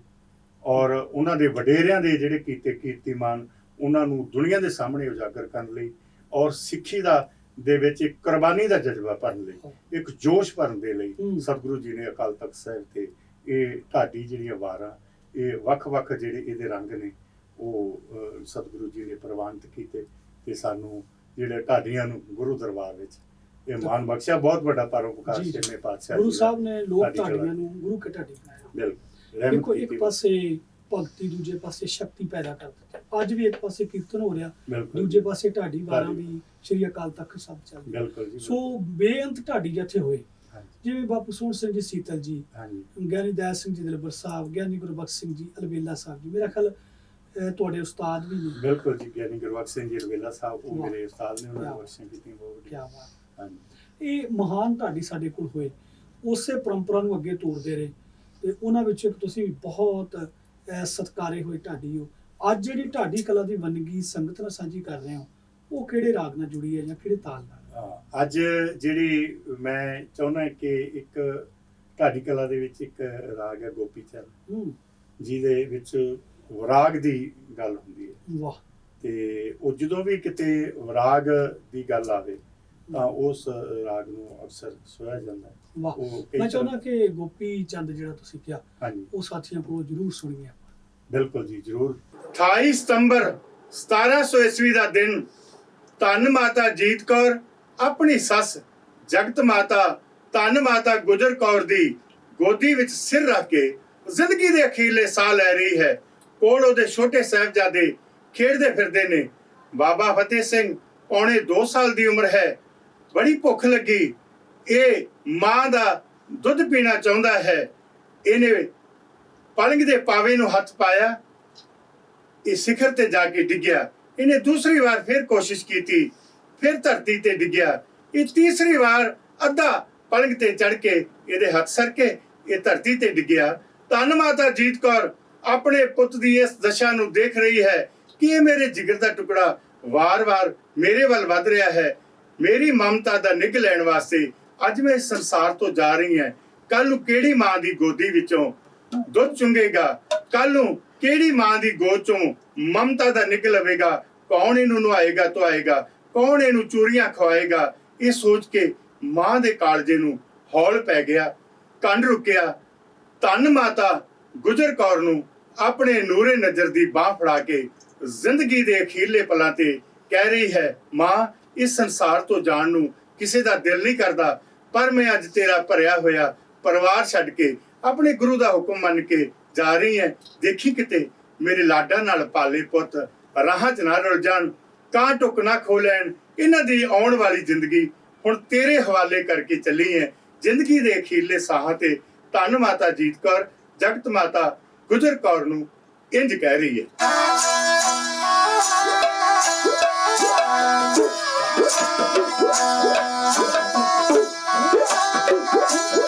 ਔਰ ਉਹਨਾਂ ਦੇ ਵਡੇਰਿਆਂ ਦੇ ਜਿਹੜੇ ਕੀਤੇ ਕੀਰਤੀਮਾਨ ਉਹਨਾਂ ਨੂੰ ਦੁਨੀਆ ਦੇ ਸਾਹਮਣੇ ਉਜਾਗਰ ਕਰਨ ਲਈ ਔਰ ਸਿੱਖੀ ਦਾ ਦੇ ਵਿੱਚ ਇੱਕ ਕੁਰਬਾਨੀ ਦਾ ਜਜ਼ਬਾ ਭਰਨ ਲਈ ਇੱਕ ਜੋਸ਼ ਭਰਨ ਦੇ ਲਈ। ਸਤਿਗੁਰੂ ਜੀ ਨੇ ਅਕਾਲ ਤਖਤ ਸਾਹਿਬ ਤੇ ਇਹ ਢਾਡੀ ਜਿਹੜੀਆਂ ਵਾਰਾਂ ਇਹ ਵੱਖ-ਵੱਖ ਜਿਹੜੇ ਇਹਦੇ ਰੰਗ ਨੇ ਉਹ ਸਤਿਗੁਰੂ ਜੀ ਨੇ ਪ੍ਰਵਾਨਿਤ ਕੀਤੇ ਤੇ ਸਾਨੂੰ ਜਿਹੜੇ ਢਾਡੀਆਂ ਨੂੰ ਗੁਰੂ ਦਰਬਾਰ ਵਿੱਚ ਇਹ ਮਾਨ ਬਖਸ਼ਿਆ ਬਹੁਤ ਵੱਡਾ ਪਰਉਪਕਾਰ। ਛੇਵੇਂ ਪਾਤਸ਼ਾਹ ਗੁਰੂ। ਸਾਹਿਬ ਨੇ ਲੋਕ ਢਾਡੀ ਢਾਡੀਆਂ। ਨੂੰ ਗੁਰੂ ਕੇ ਢਾਡੀ ਬਣਾਇਆ ਬਿਲਕੁਲ ਦੇਖੋ ਇੱਕ। ਪਾਸੇ ਭਗਤੀ ਦੂਜੇ ਪਾਸੇ ਸ਼ਕਤੀ ਪੈਦਾ ਕਰ ਦਿੱਤੀ ਅੱਜ ਵੀ ਇੱਕ ਪਾਸੇ ਕੀਰਤਨ ਹੋ ਰਿਹਾ ਦੂਜੇ ਪਾਸੇ ਢਾਡੀ ਵਾਰਾਂ। ਵੀ ਸ਼੍ਰੀ ਅਕਾਲ ਤਖਤ ਸਾਹਿਬ ਚੱਲ ਬਿਲਕੁਲ ਸੋ ਬੇਅੰਤ ਢਾਡੀ ਜਿੱਥੇ ਹੋਏ ਜਿਵੇਂ ਬਾਪੂ ਸੋਹਣ ਸਿੰਘ ਜੀ ਸੀਤਲ ਜੀ ਗਿਆਨੀ ਦਇਆ ਸਿੰਘ ਜੀ ਦਲਬਰ ਸਾਹਿਬ ਗਿਆਨੀ ਗੁਰਬਖਸ਼ ਸਿੰਘ ਜੀ ਅਲਵੇਲਾ ਸਾਹਿਬ ਜੀ। ਮੇਰਾ ਖਿਆਲ ਤੁਹਾਡੇ ਉਸਤਾਦ ਵੀ ਨੇ। ਬਿਲਕੁਲ ਜੀ ਗਿਆਨੀ ਗੁਰਬਖਸ਼ ਸਿੰਘ ਜੀ ਰਵੇਲਾ ਸਾਹਿਬ ਉਹ। ਮੇਰੇ ਉਸਤਾਦ ਨੇ ਉਹਨਾਂ ਨੇ ਬਖਸ਼ਿਸ਼ ਕੀਤੀ ਬਹੁਤ ਕੀ ਬਾਤ। ਹਾਂਜੀ। ਇਹ ਮਹਾਨ ਢਾਡੀ ਸਾਡੇ ਕੋਲ ਹੋਏ। ਉਸੇ ਪਰੰਪਰਾ ਨੂੰ ਅੱਗੇ ਤੋਰਦੇ ਰਹੇ। ਤੇ ਉਹਨਾਂ ਵਿੱਚ ਇੱਕ ਤੁਸੀਂ ਬਹੁਤ ਸਤਿਕਾਰੇ ਹੋਏ ਢਾਡੀ ਹੋ। ਅੱਜ ਜਿਹੜੀ ਢਾਡੀ ਕਲਾ ਦੀ ਵੰਨਗੀ ਸੰਗਤ ਨਾਲ ਸਾਂਝੀ ਕਰ ਰਹੇ ਹੋ ਉਹ ਕਿਹੜੇ ਰਾਗ ਨਾਲ ਜੁੜੀ ਹੈ ਜਾਂ ਕਿਹੜੇ ਤਾਲ ਨਾਲ? ਅੱਜ ਜਿਹੜੀ ਮੈਂ ਚਾਹੁੰਦਾ ਕਿ ਇੱਕ ਢਾਡੀ ਕਲਾ ਦੇ ਵਿੱਚ ਇੱਕ ਰਾਗ ਹੈ ਗੋਪੀ ਚੰਦ ਜਿਹਦੇ ਵਿੱਚ ਵਿਰਾਗ ਦੀ ਗੱਲ ਹੁੰਦੀ ਹੈ। ਵਾਹ। ਤੇ ਉਹ ਜਦੋਂ ਵੀ ਕਿਤੇ ਵਿਰਾਗ ਦੀ ਗੱਲ ਆਵੇ ਤਾਂ ਉਸ ਰਾਗ ਨੂੰ ਅਕਸਰ ਸੋਇਆ ਜਾਂਦਾ ਹੈ। ਵਾਹ ਉਹ ਕਈ ਮੈਂ ਤਰ੍ਹਾਂ- ਚਾਹੁੰਦਾ ਕਿ ਗੋਪੀ ਚੰਦ ਜਿਹੜਾ ਤੁਸੀਂ ਕਿਹਾ ਹਾਂਜੀ। ਉਹ ਸਾਥੀਆਂ ਕੋਲੋਂ ਜਰੂਰ ਸੁਣੀਏ। ਆਪਾਂ ਬਿਲਕੁਲ ਜੀ ਜਰੂਰ। 28 ਸਤੰਬਰ 1700 ਈਸਵੀ ਦਾ ਦਿਨ ਧੰਨ ਮਾਤਾ ਜੀਤ ਕੌਰ ਆਪਣੀ ਸੱਸ ਜਗਤ ਮਾਤਾ ਧੰਨ ਮਾਤਾ ਗੁਜਰ ਕੌਰ ਦੀ ਗੋਦੀ ਵਿੱਚ ਸਿਰ ਰੱਖ ਕੇ ਜ਼ਿੰਦਗੀ ਦੇ ਅਖੀਰਲੇ ਸਾਹ ਲੈ ਰਹੀ ਹੈ। ਕੋਲ ਉਹਦੇ ਛੋਟੇ ਸਾਹਿਬਜ਼ਾਦੇ ਖੇਡਦੇ ਫਿਰਦੇ ਨੇ। ਬਾਬਾ ਫਤਿਹ ਸਿੰਘ ਪੌਣੇ 2 ਸਾਲ ਦੀ ਉਮਰ ਹੈ। ਬੜੀ ਭੁੱਖ ਲੱਗੀ। ਇਹ ਮਾਂ ਦਾ ਦੁੱਧ ਪੀਣਾ ਚਾਹੁੰਦਾ ਹੈ। ਇਹਨੇ ਪਲੰਗ ਦੇ ਪਾਵੇ ਨੂੰ ਹੱਥ ਪਾਇਆ। ਇਹ ਸਿਖਰ ਤੇ ਜਾ ਕੇ ਡਿੱਗਿਆ। ਇਹਨੇ ਦੂਸਰੀ ਵਾਰ ਫਿਰ ਕੋਸ਼ਿਸ਼ ਕੀਤੀ। ਫਿਰ ਧਰਤੀ ਤੇ ਡਿੱਗਿਆ। ਇਹ ਤੀਸਰੀ ਵਾਰ ਅੱਧਾ ਪਲੰਗ ਤੇ ਚੜ ਕੇ ਇਹਦੇ ਹੱਥ ਸਰ ਕੇ ਇਹ ਧਰਤੀ ਤੇ ਡਿੱਗਿਆ। ਧੰਨ ਮਾਤਾ ਜੀਤ ਕੌਰ, ਆਪਣੇ ਪੁੱਤ ਦੀ ਇਸ ਦਸ਼ਾ ਨੂੰ ਦੇਖ ਰਹੀ ਹੈ ਕਿ ਇਹ ਮੇਰੇ ਜਿਗਰ ਦਾ ਟੁਕੜਾ ਵਾਰ-ਵਾਰ ਮੇਰੇ ਵੱਲ ਵੱਧ ਰਿਹਾ ਹੈ। ਮੇਰੀ ਮਮਤਾ ਦਾ ਨਿੱਘ ਲੈਣ ਵਾਸਤੇ ਅੱਜ ਮੈਂ ਇਸ ਸੰਸਾਰ ਤੋਂ ਜਾ ਰਹੀ ਹਾਂ। ਕੱਲ ਨੂੰ ਕਿਹੜੀ ਮਾਂ ਦੀ ਗੋਦੀ ਵਿੱਚੋਂ ਦੁੱਧ ਚੁੰਗੇਗਾ ਕੱਲ ਨੂੰ ਕਿਹੜੀ ਮਾਂ ਦੀ ਗੋਦ ਚੋਂ ਮਮਤਾ ਦਾ ਨਿੱਘ ਲਵੇਗਾ? ਕੌਣ ਇਹਨੂੰ ਨੁਆਏਗਾ ਧੁਆਏਗਾ? ਕੌਣ ਇਹਨੂੰ ਚੂਰੀਆਂ ਖਵਾਏਗਾ? ਇਹ ਸੋਚ ਕੇ ਮਾਂ ਦੇ ਕਾਲਜੇ ਨੂੰ ਹੌਲ ਪੈ ਗਿਆ, ਕੰਨ ਰੁਕਿਆ। ਧੰਨ ਮਾਤਾ, ਗੁਜਰ ਕੌਰ ਨੂੰ ਆਪਣੇ ਨੂਰੇ ਨਜ਼ਰ ਦੀ ਬਾਹ ਫੜਾ ਕੇ ਜ਼ਿੰਦਗੀ ਦੇ ਅਖੀਰਲੇ ਪਲਾਂ ਤੇ ਕਹਿ ਰਹੀ ਹੈ, ਮਾਂ ਇਸ ਸੰਸਾਰ ਤੋਂ ਜਾਣ ਨੂੰ ਕਿਸੇ ਦਾ ਦਿਲ ਨਹੀਂ ਕਰਦਾ, ਪਰ ਮੈਂ ਅੱਜ ਤੇਰਾ ਭਰਿਆ ਹੋਇਆ ਪਰਿਵਾਰ ਛੱਡ ਕੇ ਆਪਣੇ ਗੁਰੂ ਦਾ ਹੁਕਮ ਮੰਨ ਕੇ ਜਾ ਰਹੀ ਹੈ। ਦੇਖੀ ਕਿਤੇ ਮੇਰੇ ਲਾਡਾ ਨਾਲ ਪਾਲੇ ਪੁੱਤ, ਰਾਹਾਂ 'ਚ ਨਾ ਰੁਲ ਜਾਣ ਕਾਂ ਟੁਕ ਨਾ ਖੋ ਲੈਣ, ਇਹਨਾਂ ਦੀ ਆਉਣ ਵਾਲੀ ਜ਼ਿੰਦਗੀ ਹੁਣ ਤੇਰੇ ਹਵਾਲੇ ਕਰਕੇ ਚੱਲੀ ਹੈ। ਜ਼ਿੰਦਗੀ ਦੇ ਅਖੀਰਲੇ ਸਾਹਾਂ ਤੇ ਧੰਨ ਮਾਤਾ ਜੀਤ ਕੌਰ, ਜਗਤ ਮਾਤਾ ਗੁਜਰ ਕੌਰ ਨੂੰ ਇੰਜ ਕਹਿ ਰਹੀ ਹੈ। Thank you.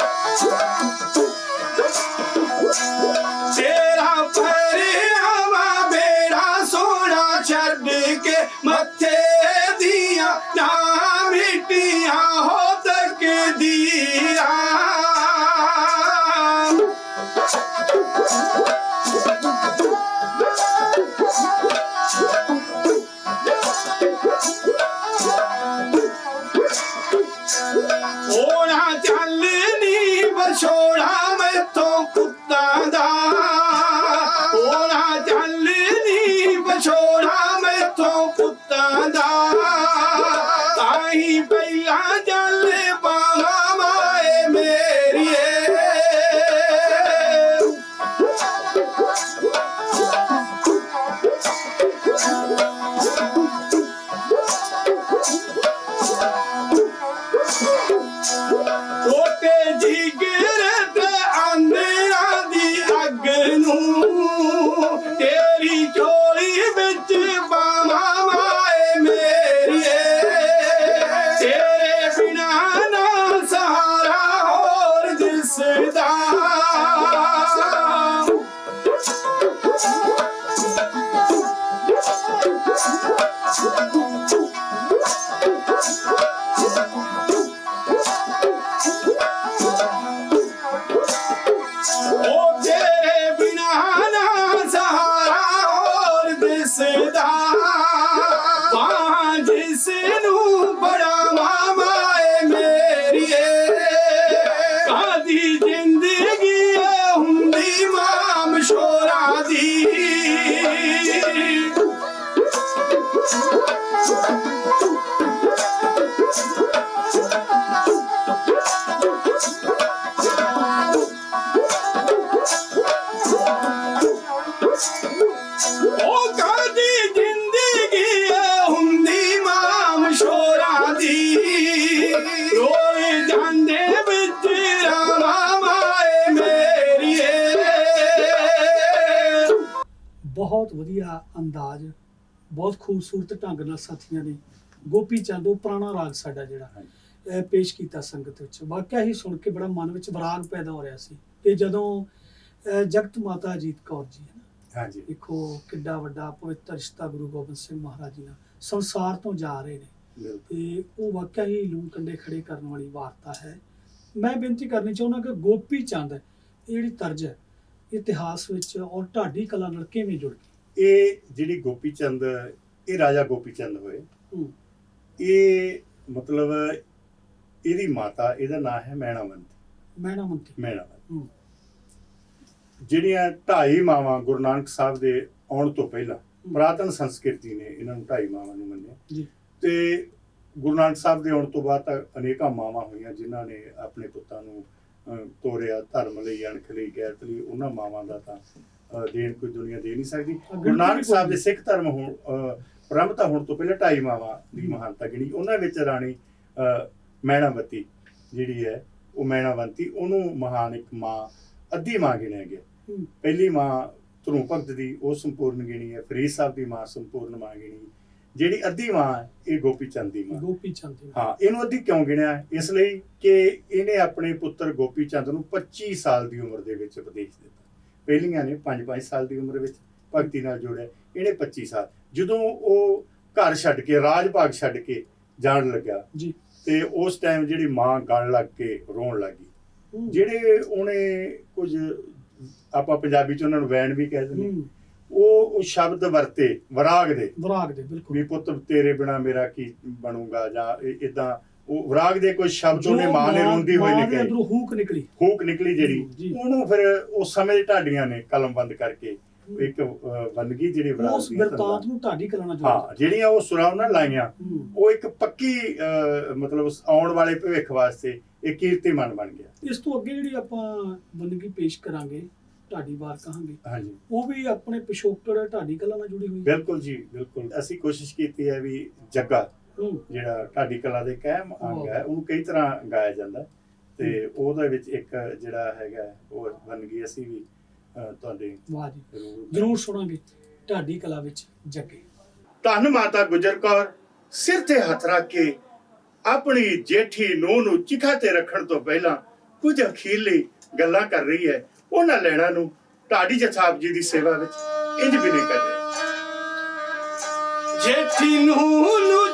ਖੂਬਸੂਰਤ ਢੰਗ ਨਾਲ ਸਾਥੀਆਂ ਨੇ ਗੋਪੀ ਚੰਦ ਉਹ ਪੁਰਾਣਾ ਰਾਗ ਸਾਡਾ ਜਿਹੜਾ ਇਹ ਪੇਸ਼ ਕੀਤਾ ਸੰਗਤ ਵਿੱਚ। ਵਾਕਿਆ ਹੀ ਸੁਣ ਕੇ ਬੜਾ ਮਨ ਵਿੱਚ ਵਿਰਾਗ ਪੈਦਾ ਹੋ ਰਿਹਾ ਸੀ। ਕਿ ਜਦੋਂ ਜਗਤ ਮਾਤਾ ਅਜੀਤ ਕੌਰ ਜੀ ਹੈ ਹਾਂਜੀ। ਦੇਖੋ ਕਿੱਡਾ ਵੱਡਾ ਪਵਿੱਤਰ ਰਿਸ਼ਤਾ ਗੁਰੂ ਗੋਬਿੰਦ ਸਿੰਘ ਮਹਾਰਾਜ ਜੀ ਨਾਲ ਸੰਸਾਰ ਤੋਂ ਜਾ ਰਹੇ ਨੇ। ਤੇ ਉਹ ਵਾਕਿਆ ਹੀ ਲੂਣ ਕੰਡੇ ਖੜੇ ਕਰਨ ਵਾਲੀ ਵਾਰਤਾ ਹੈ। ਮੈਂ ਬੇਨਤੀ ਕਰਨੀ ਚਾਹੁੰਦਾ ਕਿ ਗੋਪੀ ਚੰਦ ਇਹ ਜਿਹੜੀ ਤਰਜ ਹੈ ਇਤਿਹਾਸ ਵਿੱਚ ਔਰ ਢਾਡੀ ਕਲਾ ਨਾਲ ਕਿਵੇਂ ਜੁੜ ਗਈ? ਇਹ ਜਿਹੜੀ ਗੋਪੀ ਚੰਦ ਇਹ ਰਾਜਾ ਗੋਪੀ ਚੰਦ ਹੋਏ ਇਹ ਮਤਲਬ ਇਹਦੀ ਮਾਤਾ ਇਹਦਾ ਨਾਮ ਹੈ ਮੈਣਾਵੰਤ ਮੈਣਾਵੰਤ ਹੂੰ। ਜਿਹੜੀਆਂ ਢਾਈ ਮਾਵਾਂ ਗੁਰੂ ਨਾਨਕ ਸਾਹਿਬ ਦੇ ਆਉਣ ਤੋਂ ਪਹਿਲਾਂ ਪੁਰਾਤਨ ਸੰਸਕ੍ਰਿਤੀ ਨੇ ਇਹਨਾਂ ਨੂੰ ਢਾਈ ਮਾਵਾਂ ਨੂੰ ਮੰਨਿਆ। ਤੇ ਗੁਰੂ ਨਾਨਕ ਸਾਹਿਬ ਦੇ ਆਉਣ ਤੋਂ ਬਾਅਦ ਅਨੇਕਾਂ ਮਾਵਾਂ ਹੋਈਆਂ ਜਿਨ੍ਹਾਂ ਨੇ ਆਪਣੇ ਪੁੱਤਾਂ ਨੂੰ ਤੋਰਿਆ ਧਰਮ ਲਈ ਅਣਖ ਲਈ ਗੈਰਤ ਲਈ ਉਹਨਾਂ ਮਾਵਾਂ ਦਾ ਤਾਂ ਦੇਣ ਕੋਈ ਦੁਨੀਆ ਦੇ ਨਹੀਂ ਸਕਦੀ। ਗੁਰੂ ਨਾਨਕ ਸਾਹਿਬ ਦੇ ਸਿੱਖ ਧਰਮ ਹੋਣ ਅਹ, ਪ੍ਰੰਪਤਾ ਹੋਣ ਤੋਂ ਪਹਿਲਾਂ ਢਾਈ ਮਾਵਾਂ ਦੀ। ਮਹਾਨਤਾ ਗਿਣੀ। ਉਹਨਾਂ ਵਿੱਚ ਰਾਣੀ ਮੈਣਾਵਤੀ ਜਿਹੜੀ ਹੈ ਉਹ ਮੈਣਾਵੰਤੀ ਉਹਨੂੰ ਮਹਾਨ ਇੱਕ ਮਾਂ ਅੱਧੀ ਮਾਂ ਗਿਣਿਆ ਗਿਆ। ਪਹਿਲੀ ਮਾਂ ਧਰੂ ਭਗਤ ਦੀ ਉਹ ਸੰਪੂਰਨ ਗਿਣੀ ਹੈ। ਫਰੀਦ ਸਾਹਿਬ ਦੀ ਮਾਂ ਸੰਪੂਰਨ ਮਾਂ ਗਿਣੀ ਜਿਹੜੀ ਅੱਧੀ ਮਾਂ ਇਹ ਗੋਪੀ ਚੰਦ ਦੀ ਮਾਂ। ਗੋਪੀ ਚੰਦ ਦੀ ਹਾਂ ਇਹਨੂੰ ਅੱਧੀ ਕਿਉਂ ਗਿਣਿਆ? ਇਸ ਲਈ ਕਿ ਇਹਨੇ ਆਪਣੇ ਪੁੱਤਰ ਗੋਪੀ ਚੰਦ ਨੂੰ 25 ਸਾਲ ਦੀ ਉਮਰ ਦੇ ਵਿੱਚ ਉਪਦੇਸ਼ ਦਿੱਤਾ। ਪਹਿਲੀਆਂ ਨੇ 5-5 ਸਾਲ ਦੀ ਉਮਰ ਵਿੱਚ ਭਗਤੀ ਨਾਲ ਜੋੜਿਆ। ਇਹਨੇ 25 ਸਾਲ। ਜਦੋਂ ਉਹ ਘਰ ਛੱਡ ਕੇ ਰਾਜ ਭਾਗ ਛੱਡ ਕੇ ਜਾਣ ਲੱਗਾ ਜੀ। ਤੇ ਉਸ ਟਾਈਮ ਜਿਹੜੀ ਮਾਂ ਗਲ ਲੱਗ ਕੇ ਰੋਣ ਲੱਗੀ। ਜਿਹੜੇ ਉਹਨੇ ਕੁਝ ਆਪਾਂ ਪੰਜਾਬੀ ਚ ਉਹਨਾਂ ਨੂੰ ਵੈਣ ਵੀ ਕਹਿ ਦਿੰਦੇ। ਉਹ ਉਹ ਸ਼ਬਦ ਵਰਤੇ ਵਿਰਾਗ ਦੇ। ਵਿਰਾਗ ਦੇ ਬਿਲਕੁਲ। ਵੀ ਪੁੱਤ ਤੇਰੇ ਬਿਨਾ ਮੇਰਾ ਕੀ ਬਣੂਗਾ? ਜਾਂ ਇਦਾਂ ਉਹ ਵਿਰਾਗ ਦੇ ਕੋਈ ਸ਼ਬਦ ਉਹਨੇ ਮਾਂ ਨੇ ਰੋਂਦੀ ਹੋਈ ਮਾਂ ਨੇ ਦੇ ਕਹੇ ਅੰਦਰੋਂ ਹੂਕ ਨਿਕਲੀ। ਹੂਕ ਨਿਕਲੀ ਜਿਹੜੀ। ਉਹਨੂੰ ਫਿਰ ਉਸ ਸਮੇਂ ਦੇ ਢਾਡੀਆਂ ਨੇ ਕਲਮਬੰਦ ਕਰਕੇ ਇੱਕ ਬੰਦਗੀ ਜਿਹੜੀ ਵਿਰਾਗ ਉਸ ਬਿਰਤਾਂਤ ਨੂੰ ਢਾਡੀ ਕਲਾ ਨਾਲ ਹਾਂ ਜਿਹੜੀਆਂ ਉਹ ਸੁਰਾਂ ਉਹਨਾਂ ਲਾਈਆਂ। ਉਹ ਇੱਕ ਪੱਕੀ ਮਤਲਬ ਆਉਣ ਵਾਲੇ ਭਵਿੱਖ ਵਾਸਤੇ ਇੱਕ ਕੀਰਤੀਮਾਨ ਬਣ ਗਿਆ। ਇਸ ਤੋਂ ਅੱਗੇ ਜਿਹੜੀ ਆਪਾਂ ਬੰਦਗੀ ਪੇਸ਼ ਕਰਾਂਗੇ ਢਾਡੀ ਵਾਰ ਕਹਾਂਗੇ ਹਾਂਜੀ। ਉਹ ਵੀ ਆਪਣੇ ਪਿਛੋਕੜ ਢਾਡੀ ਕਲਾ ਨਾਲ ਜੁੜੀ ਹੋਈ ਹੈ? ਬਿਲਕੁਲ ਜੀ ਬਿਲਕੁਲ। ਅਸੀਂ ਕੋਸ਼ਿਸ਼ ਕੀਤੀ ਹੈ ਵੀ ਜੱਗਾ। ਜਿਹੜਾ ਢਾਡੀ ਕਲਾ ਦੇ ਕਾਇਮ ਅੰਗ ਹੈ ਉਹਨੂੰ ਕਈ ਤਰ੍ਹਾਂ ਗਾਇਆ ਜਾਂਦਾ। ਤੇ ਉਹਦੇ ਵਿੱਚ ਇੱਕ ਜਿਹੜਾ ਹੈਗਾ ਉਹ ਬੰਦਗੀ ਅਸੀਂ ਵੀ ਅਹ, ਤੁਹਾਡੇ ਵਾਹ ਜੀ। ਜ਼ਰੂਰ ਸੁਣਾਂਗੇ। ਢਾਡੀ ਕਲਾ ਵਿੱਚ ਜੱਗੇ। ਧੰਨ ਮਾਤਾ ਗੁਜਰ ਕੌਰ ਸਿਰ ਤੇ ਹੱਥ ਰੱਖ ਕੇ ਆਪਣੀ ਜੇਠੀ ਨੂੰਹ ਨੂੰ ਚਿਖਾ ਤੇ ਰੱਖਣ ਤੋਂ ਪਹਿਲਾਂ ਕੁਝ ਅਖੀਰਲੀ ਗੱਲਾਂ ਕਰ ਰਹੀ ਹੈ। ਉਹਨਾਂ ਲੈਣਾ ਨੂੰ ਢਾਡੀ ਜਥਾਬ ਜੀ ਦੀ ਸੇਵਾ ਵਿੱਚ ਇੰਜ ਵੀ ਨਹੀਂ ਕਰਦੇ ਜੇਠੀ ਨੂੰ ਨੂੰ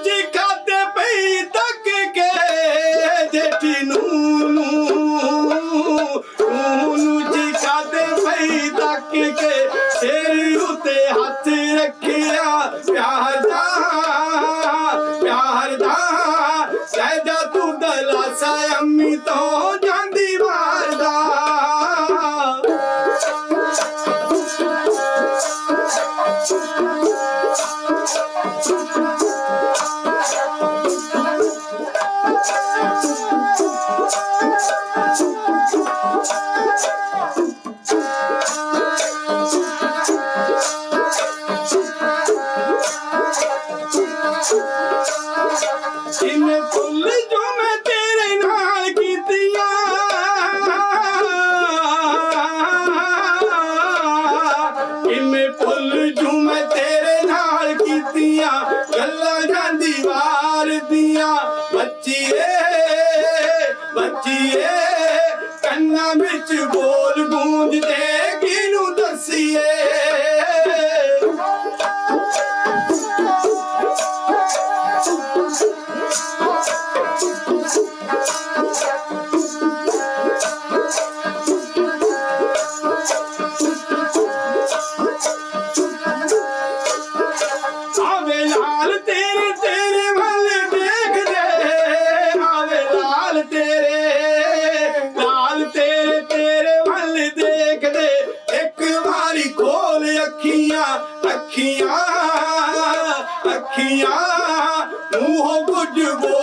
ਮੂੰਹੋਂ ਕੁਝ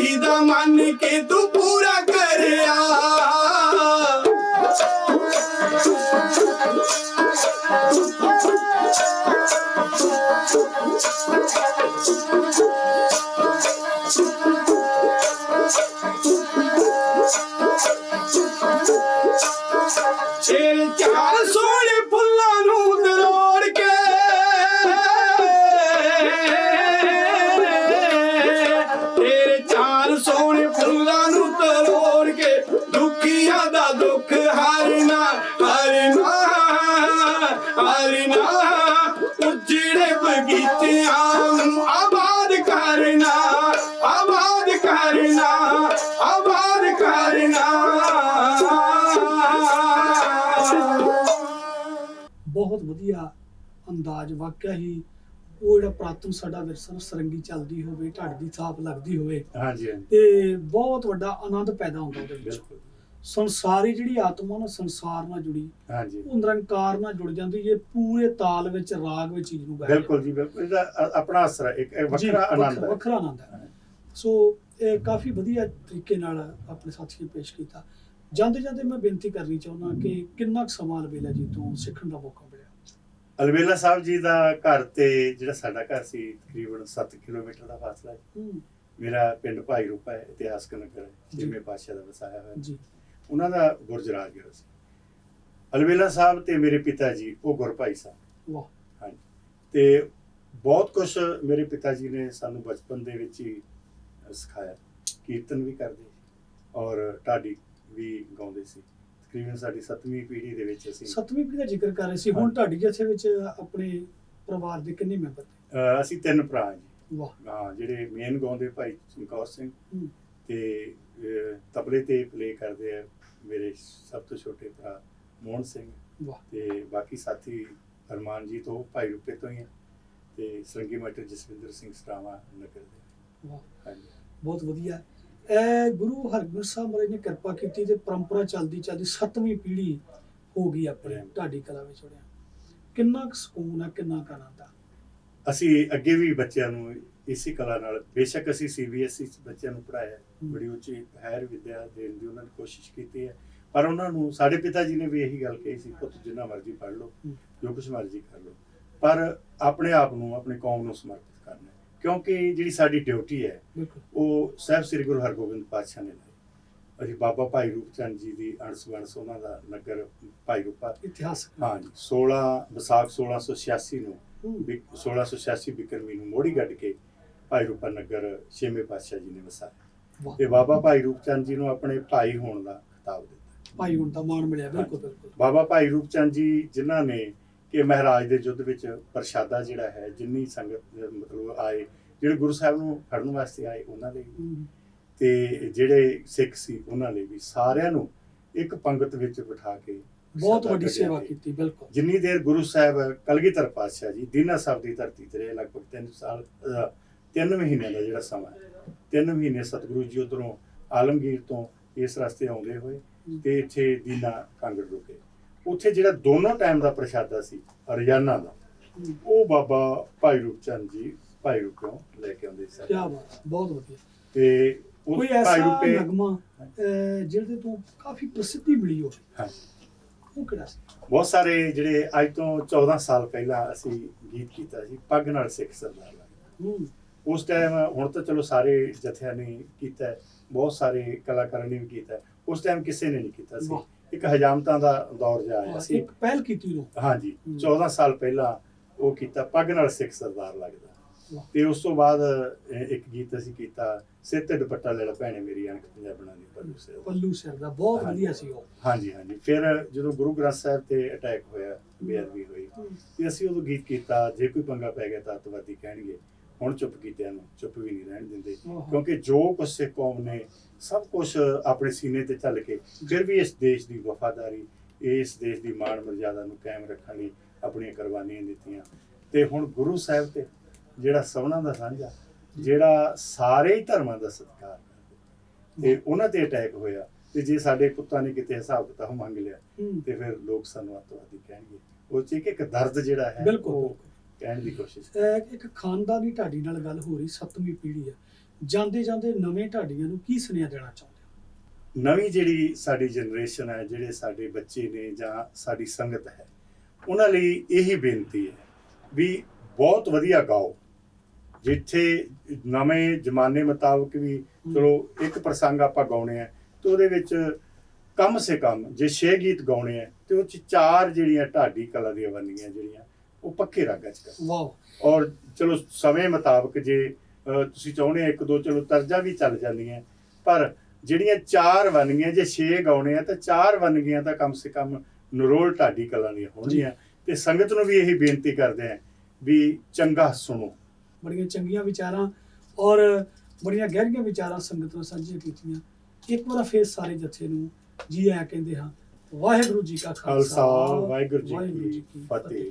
ਪਤੀ ਦਾ ਮੰਨ ਕੇ ਤੂੰ ਪੂਰਾ ਕਰਿਆ ਤੇਰੇ ਬਹੁਤ ਵਧੀਆ ਅੰਦਾਜ਼ ਵਾਕਿਆ ਹੀ ਉਹ ਜਿਹੜਾ ਪ੍ਰਾਤਨ ਸਾਡਾ ਵਿਰਸਾ ਨੂੰ ਸਰੰਗੀ ਚੱਲਦੀ ਹੋਵੇ ਢੱਡ ਦੀ ਥਾਪ ਲੱਗਦੀ ਹੋਵੇ ਹਾਂਜੀ ਹਾਂਜੀ। ਤੇ ਬਹੁਤ ਵੱਡਾ ਆਨੰਦ ਪੈਦਾ ਹੁੰਦਾ ਉਹਦੇ ਵਿੱਚ। ਬਿਲਕੁਲ। ਸੰਸਾਰੀ ਜਿਹੜੀ ਆਤਮਾ ਨਾ ਸੰਸਾਰ ਨਾਲ ਜੁੜੀ ਹਾਂਜੀ। ਉਹ ਨਿਰੰਕਾਰ ਨਾਲ ਜੁੜ ਜਾਂਦੀ ਇਹ ਪੂਰੇ ਤਾਲ ਵਿੱਚ ਰਾਗ ਵਿੱਚ ਚੀਜ਼ ਨੂੰ ਗਾਇਆ ਬਿਲਕੁਲ ਜੀ ਬਿਲਕੁਲ। ਇਹਦਾ ਅ- ਆਪਣਾ ਅਸਰ ਹੈ ਇੱਕ ਇਹ ਜੀ, ਵੱਖਰਾ ਵੱਖ- ਆਨੰਦ ਹੈ। ਵੱਖਰਾ ਆਨੰਦ ਹੈ। ਸੋ ਇਹ ਕਾਫੀ ਵਧੀਆ ਤਰੀਕੇ ਨਾਲ ਆਪਣੇ ਸਾਥੀਆਂ ਨੇ ਪੇਸ਼ ਕੀਤਾ। ਜਾਂਦੇ ਜਾਂਦੇ ਮੈਂ ਬੇਨਤੀ ਕਰਨੀ ਚਾਹੁੰਦਾ ਕਿ ਕਿੰਨਾ ਕੁ ਸਮਾਂ ਲਵੇਲਾ ਜੀ ਤੋਂ ਸਿੱਖਣ ਦਾ ਮੌਕਾ ਮਿਲਿਆ? ਅਲਵੇਲਾ ਸਾਹਿਬ ਜੀ ਦਾ ਘਰ ਤੇ ਜਿਹੜਾ ਸਾਡਾ ਘਰ ਸੀ ਤਕਰੀਬਨ 7 ਕਿਲੋਮੀਟਰ ਦਾ ਫਾਸਲਾ ਹੈ ਮੇਰਾ ਪਿੰਡ ਭਾਈ ਰੂਪਾ ਹੈ ਇਤਿਹਾਸਕ ਨਗਰ ਹੈ। ਜਿਵੇਂ ਪਾਤਸ਼ਾਹ ਦਾ ਵਸਾਇਆ ਹੋਇਆ ਜੀ। ਉਹਨਾਂ ਦਾ ਗੁਰਜਰਾਜ ਗਿਆ ਸੀ। ਅਲਵੇਲਾ ਸਾਹਿਬ ਤੇ ਮੇਰੇ ਪਿਤਾ ਜੀ ਉਹ ਗੁਰਭਾਈ ਸਾਹਿਬ। ਵਾਹ। ਹਾਂਜੀ। ਤੇ ਬਹੁਤ ਕੁਝ ਮੇਰੇ ਪਿਤਾ ਜੀ ਨੇ ਸਾਨੂੰ ਬਚਪਨ ਦੇ ਵਿੱਚ ਹੀ ਸਿਖਾਇਆ। ਕੀਰਤਨ ਵੀ ਕਰਦੇ ਔਰ ਢਾਡੀ ਵੀ ਗਾਉਂਦੇ ਸੀ। ਤਕਰੀਬਨ ਸਾਡੀ 7ਵੀਂ ਪੀੜ੍ਹੀ ਦੇ ਵਿੱਚ ਅਸੀਂ ਸੱਤਵੀਂ ਪੀੜ੍ਹੀ ਦਾ ਜ਼ਿਕਰ ਕਰ ਰਹੇ ਸੀ। ਹੁਣ। ਤੁਹਾਡੀ ਜਥੇ ਵਿੱਚ ਆਪਣੇ ਪਰਿਵਾਰ ਦੇ ਕਿੰਨੇ ਮੈਂਬਰ ਨੇ? ਅਸੀਂ ਤਿੰਨ ਭਰਾ ਜੀ। ਵਾਹ। ਹਾਂ ਜਿਹੜੇ ਮੇਨ ਗਾਉਂਦੇ ਭਾਈ ਚਮਕੌਰ ਸਿੰਘ ਹੂੰ, ਤੇ ਅਹ, ਤਬਲੇ ਤੇ ਪਲੇ ਕਰਦੇ ਆ ਮੇਰੇ ਸਭ ਤੋਂ ਛੋਟੇ ਭਰਾ ਮੋਹਨ ਸਿੰਘ ਵਾਹ। ਤੇ ਬਾਕੀ ਸਾਥੀ ਅਰਮਾਨ ਜੀ ਤੋਂ ਭਾਈ ਰੂਪੇ ਤੋਂ ਹੀ ਆ ਤੇ ਸਰੰਗੀ ਮਾਸਟਰ ਜਸਵਿੰਦਰ ਸਿੰਘ ਸਰਾਵਾ ਨਗਰ ਦੇ। ਵਾਹ। ਹਾਂਜੀ। ਬਹੁਤ ਵਧੀਆ। ਇਹ ਗੁਰੂ ਹਰਗੋਬਿੰਦ ਸਾਹਿਬ ਮਹਾਰਾਜ ਨੇ ਕਿਰਪਾ ਕੀਤੀ ਤੇ ਪਰੰਪਰਾ ਚੱਲਦੀ ਚੱਲਦੀ ਸੱਤਵੀਂ ਪੀੜ੍ਹੀ ਹੋ ਗਈ ਆਪਣੇ। ਢਾਡੀ ਕਲਾ ਵਿੱਚ ਉਹੜਿਆ ਕਿੰਨਾ ਕੁ ਸਕੂਨ ਆ ਕਿੰਨਾ ਕੁ ਆਨੰਦ ਆ ਅਸੀਂ ਅੱਗੇ ਵੀ ਬੱਚਿਆਂ ਨੂੰ ਇਸੇ ਕਲਾ ਨਾਲ ਬੇਸ਼ੱਕ ਅਸੀਂ ਸੀਬੀਐਸਈ ਚ ਬੱਚਿਆਂ ਨੂੰ ਪੜਾਇਆ। ਬੜੀ ਉੱਚੀ ਹਾਇਰ ਵਿਦਿਆ ਦੇਣ ਦੀ ਉਹਨਾਂ ਨੇ ਕੋਸ਼ਿਸ਼ ਕੀਤੀ ਹੈ ਪਰ ਉਹਨਾਂ ਨੂੰ ਸਾਡੇ ਪਿਤਾ ਜੀ ਨੇ ਵੀ ਇਹੀ ਗੱਲ ਕਹੀ ਸੀ ਪੁੱਤ ਜਿੰਨਾ ਮਰਜ਼ੀ ਪੜ੍ਹ ਲਓ। ਜੋ ਕੁਝ ਮਰਜ਼ੀ ਕਰ ਲਓ ਪਰ ਆਪਣੇ ਆਪ ਨੂੰ ਆਪਣੀ ਕੌਮ ਨੂੰ ਸਮਰਪਿਤ ਕਿਉਂਕਿ ਜਿਹੜੀ ਸਾਡੀ ਡਿਊਟੀ ਹੈ ਉਹ ਸਾਹਿਬ ਸ੍ਰੀ ਗੁਰੂ ਹਰਗੋਬਿੰਦ ਪਾਤਸ਼ਾਹ ਨੇ ਲਾਈ। ਅਸੀਂ ਬਾਬਾ ਭਾਈ ਰੂਪ ਚੰਦ ਜੀ ਦੀ ਅਣਸ ਵਣਸ ਉਹਨਾਂ ਦਾ ਨਗਰ ਭਾਈ ਰੂਪਾ। ਇਤਿਹਾਸਕ ਹਾਂਜੀ 16 ਵਿਸਾਖ 1686 ਨੂੰ ਹੂੰ, ਬਿ- 1686 ਬਿਕਰਮੀ ਨੂੰ ਮੋੜੀ ਕੱਢ ਕੇ ਭਾਈ ਰੂਪਾ ਨਗਰ ਛੇਵੇਂ ਪਾਤਸ਼ਾਹ ਜੀ ਨੇ ਵਸਾਇਆ। ਵਾਹ। ਤੇ ਬਾਬਾ ਭਾਈ ਰੂਪ ਚੰਦ ਜੀ ਨੂੰ ਆਪਣੇ ਭਾਈ ਹੋਣ ਦਾ ਖਿਤਾਬ ਦਿੱਤਾ। ਭਾਈ ਹੁਣ ਤਾਂ ਮਾਣ ਮਿਲਿਆ ਬਿਲਕੁਲ ਬਿਲਕੁਲ। ਬਾਬਾ ਭਾਈ ਰੂਪ ਚੰਦ ਜੀ ਜਿਨ੍ਹਾਂ ਨੇ ਕਿ ਮਹਾਰਾਜ ਦੇ ਯੁੱਧ ਵਿੱਚ ਪ੍ਰਸ਼ਾਦਾ ਜਿਹੜਾ ਹੈ ਜਿੰਨੀ ਸੰਗਤ ਮਤਲਬ ਆਏ ਜਿਹੜੇ ਗੁਰੂ ਸਾਹਿਬ ਨੂੰ ਫੜਨ ਵਾਸਤੇ ਆਏ ਉਹਨਾਂ ਲਈ ਤੇ ਜਿਹੜੇ ਸਿੱਖ ਸੀ ਉਹਨਾਂ ਲਈ ਵੀ। ਸਾਰਿਆਂ ਨੂੰ ਇੱਕ ਪੰਗਤ ਵਿੱਚ ਬਿਠਾ ਕੇ ਬਹੁਤ ਵੱਡੀ ਸੇਵਾ ਕੀਤੀ ਬਿਲਕੁਲ। ਜਿੰਨੀ ਦੇਰ ਗੁਰੂ ਸਾਹਿਬ ਕਲਗੀਧਰ ਪਾਤਸ਼ਾਹ ਜੀ ਦੀਨਾ ਸਾਹਿਬ ਦੀ ਧਰਤੀ ਤੇ ਰਹੇ ਲਗਭਗ 3 ਸਾਲ 3 ਮਹੀਨਿਆਂ ਦਾ ਜਿਹੜਾ ਸਮਾਂ ਹੈ। 3 ਮਹੀਨੇ ਸਤਿਗੁਰੂ ਜੀ ਉਧਰੋਂ ਆਲਮਗੀਰ ਤੋਂ ਇਸ ਰਸਤੇ ਆਉਂਦੇ ਹੋਏ ਤੇ ਇੱਥੇ ਦੀਨਾ ਕਾਂਗੜ ਰੁਕੇ। ਉੱਥੇ ਜਿਹੜਾ ਦੋਨੋਂ ਟਾਈਮ ਦਾ ਪ੍ਰਸ਼ਾਦਾ ਸੀ ਰੋਜ਼ਾਨਾ ਦਾ ਉਹ ਬਾਬਾ ਭਾਈ ਰੂਪ ਚੰਦ ਜੀ ਭਾਈ ਰੂਪੋਂ ਲੈ ਕੇ ਆਉਂਦੇ ਸਨ। ਕਿਆ ਬਾਤ ਬਹੁਤ ਵਧੀਆ। ਤੇ ਉਹ ਕੋਈ ਭਾਈ ਐਸਾ ਰੂਪੇ ਨਗਮਾ ਜਿਹਦੇ ਤੋਂ ਕਾਫੀ ਪ੍ਰਸਿੱਧੀ ਮਿਲੀ ਹੋਵੇ? ਹਾਂ। ਉਹ ਕਿਹੜਾ ਸੀ? ਬਹੁਤ ਸਾਰੇ ਜਿਹੜੇ ਅੱਜ ਤੋਂ 14 ਸਾਲ ਪਹਿਲਾਂ ਅਸੀਂ ਗੀਤ ਕੀਤਾ ਸੀ ਪੱਗ ਨਾਲ ਸਿੱਖ ਸਰਦਾਰ ਹੂੰ, ਉਸ ਟਾਈਮ ਹੁਣ ਤਾਂ ਚਲੋ ਸਾਰੇ ਜਥਿਆਂ ਨੇ ਕੀਤਾ ਬਹੁਤ ਸਾਰੇ ਕਲਾਕਾਰਾਂ ਨੇ ਵੀ ਕੀਤਾ। ਉਸ ਟਾਈਮ ਕਿਸੇ ਨੇ ਨਹੀਂ ਕੀਤਾ ਸੀ। ਇੱਕ ਹਜਾਮਤਾਂ ਦਾ ਦੌਰ ਜਿਹਾ ਆਇਆ ਸੀ। ਇੱਕ ਪਹਿਲ ਕੀਤੀ ਉਹ ਹਾਂਜੀ ਹਮ। 14 ਸਾਲ ਪਹਿਲਾਂ ਉਹ ਕੀਤਾ ਪੱਗ ਨਾਲ ਸਿੱਖ ਸਰਦਾਰ ਲੱਗਦਾ। ਤੇ ਉਸ ਤੋਂ ਬਾਅਦ ਇੱਕ ਗੀਤ ਅਸੀਂ ਕੀਤਾ ਸਿਰ ਤੇ ਦੁਪੱਟਾ ਲੈ ਲਾ ਭੈਣੇ ਮੇਰੀ ਅਣਖ ਪੰਜਾਬਣਾ ਦੀ ਪੱਲੂ ਸਿਰ ਪੱਲੂ ਸਿਰ ਦਾ ਬਹੁਤ। ਵਧੀਆ ਸੀ ਉਹ। ਹਾਂਜੀ ਹਾਂਜੀ। ਫਿਰ ਜਦੋਂ ਗੁਰੂ ਗ੍ਰੰਥ ਸਾਹਿਬ ਤੇ ਅਟੈਕ ਹੋਇਆ ਬੇਅਦਬੀ ਹੋਈ ਤੇ ਅਸੀਂ ਉਦੋਂ ਗੀਤ ਕੀਤਾ ਜੇ ਕੋਈ ਪੰਗਾ ਪੈ ਗਿਆ ਤਾਂ ਅੱਤਵਾਦੀ ਕਹਿਣਗੇ। ਹੁਣ ਚੁੱਪ ਕੀਤਿਆਂ ਨੂੰ ਚੁੱਪ ਵੀ ਨਹੀਂ ਰਹਿਣ ਦਿੰਦੇ। ਕਿਉਂਕਿ ਜੋ ਕੁਛ ਸਿੱਖ ਕੌਮ ਨੇ ਸਭ ਕੁਝ ਆਪਣੇ ਸੀਨੇ ਤੇ ਚੱਲ ਕੇ ਫਿਰ ਵੀ ਇਸ ਦੇਸ਼ ਦੀ ਵਫਾਦਾਰੀ ਇਸ ਦੇਸ਼ ਦੀ ਮਾਣ ਮਰਜ਼ਾਦਾ ਨੂੰ ਕਾਇਮ ਰੱਖਣ ਲਈ ਆਪਣੀਆਂ ਕੁਰਬਾਨੀਆਂ ਦਿੱਤੀਆਂ ਤੇ ਹੁਣ ਗੁਰੂ ਸਾਹਿਬ ਤੇ ਜਿਹੜਾ ਸਭਨਾਂ ਦਾ ਸਾਂਝਾ ਜਿਹੜਾ ਸਾਰੇ ਹੀ ਧਰਮਾਂ ਦਾ ਸਤਿਕਾਰ ਤੇ ਉਹਨਾਂ ਤੇ ਅਟੈਕ ਹੋਇਆ ਤੇ ਜੇ ਸਾਡੇ ਪੁੱਤਾਂ ਨੇ ਕਿਤੇ ਹਿਸਾਬ ਕਿਤਾਬ ਮੰਗ ਲਿਆ। ਤੇ ਫਿਰ ਲੋਕ ਸਾਨੂੰ ਅੱਤਵਾਦੀ ਕਹਿਣਗੇ ਉਹ ਚ ਇੱਕ ਦਰਦ ਜਿਹੜਾ ਹੈ ਬਿਲਕੁਲ। ਕਹਿਣ ਦੀ ਕੋਸ਼ਿਸ਼ ਇਹ ਇੱਕ ਖਾਨਦਾਨੀ ਢਾਡੀ ਨਾਲ ਗੱਲ ਹੋ ਰਹੀ ਸੱਤਵੀਂ ਪੀੜ੍ਹੀ ਆ ਜਾਂਦੇ ਜਾਂਦੇ ਨਵੇਂ ਢਾਡੀਆਂ ਨੂੰ ਕੀ ਸੁਨੇਹਾ ਦੇਣਾ ਚਾਹੁੰਦੇ ਨਵੀਂ ਜਿਹੜੀ ਸਾਡੀ ਜਨਰੇਸ਼ਨ ਹੈ ਜਿਹੜੇ ਸਾਡੇ ਬੱਚੇ ਨੇ ਜਾਂ ਸਾਡੀ ਸੰਗਤ ਹੈ ਉਹਨਾਂ ਲਈ ਇਹੀ ਬੇਨਤੀ ਹੈ ਵੀ ਬਹੁਤ ਵਧੀਆ ਗਾਓ। ਜਿੱਥੇ ਨਵੇਂ ਜ਼ਮਾਨੇ ਮੁਤਾਬਕ ਵੀ ਚਲੋ ਇੱਕ ਪ੍ਰਸੰਗ ਆਪਾਂ ਗਾਉਣੇ ਆ ਤੇ ਉਹਦੇ ਵਿੱਚ ਕਮ ਸੇ ਕਮ ਜੇ 6 ਗੀਤ ਗਾਉਣੇ ਆ ਤੇ ਉਹ ਚ ਚਾਰ ਜਿਹੜੀਆਂ ਢਾਡੀ ਕਲਾ ਦੀਆਂ ਵੰਨੀਆਂ ਜਿਹੜੀਆਂ ਉਹ ਪੱਕੇ ਰਾਗਾਂ ਚ ਕਰ ਵਾਹ ਔਰ ਚਲੋ ਸਮੇਂ ਮੁਤਾਬਕ ਜੇ ਤੁਸੀਂ ਚਾਹੁੰਦੇ ਆ ਇੱਕ ਦੋ ਚਲੋ ਤਰਜਾਂ ਵੀ ਚੱਲ ਜਾਂਦੀਆਂ। ਪਰ ਜਿਹੜੀਆਂ ਚਾਰ ਵੰਨਗੀਆਂ ਜੇ 6 ਗਾਉਣੇ ਆ ਤਾਂ ਚਾਰ ਵੰਨਗੀਆਂ ਤਾਂ ਕਮ ਸੇ ਕਮ ਨਰੋਲ ਢਾਡੀ ਕਲਾਂ ਦੀਆਂ ਹੋਣਗੀਆਂ। ਤੇ ਸੰਗਤ ਨੂੰ ਵੀ ਇਹੀ ਬੇਨਤੀ ਕਰਦੇ ਆ ਵੀ ਚੰਗਾ ਸੁਣੋ। ਬੜੀਆਂ ਚੰਗੀਆਂ ਵਿਚਾਰਾਂ ਔਰ ਬੜੀਆਂ ਗਹਿਰੀਆਂ ਵਿਚਾਰਾਂ ਸੰਗਤ ਨਾਲ ਸਾਂਝੀਆਂ ਕੀਤੀਆਂ। ਇੱਕ ਵਾਰ ਫੇਰ ਸਾਰੇ ਜਥੇ ਨੂੰ ਜੀ ਆਇਆਂ ਕਹਿੰਦੇ ਹਾਂ ਵਾਹਿਗੁਰੂ ਜੀ ਕਾ ਖਾਲਸਾ ਵਾਹਿਗੁਰੂ ਜੀ ਕੀ ਫਤਿਹ।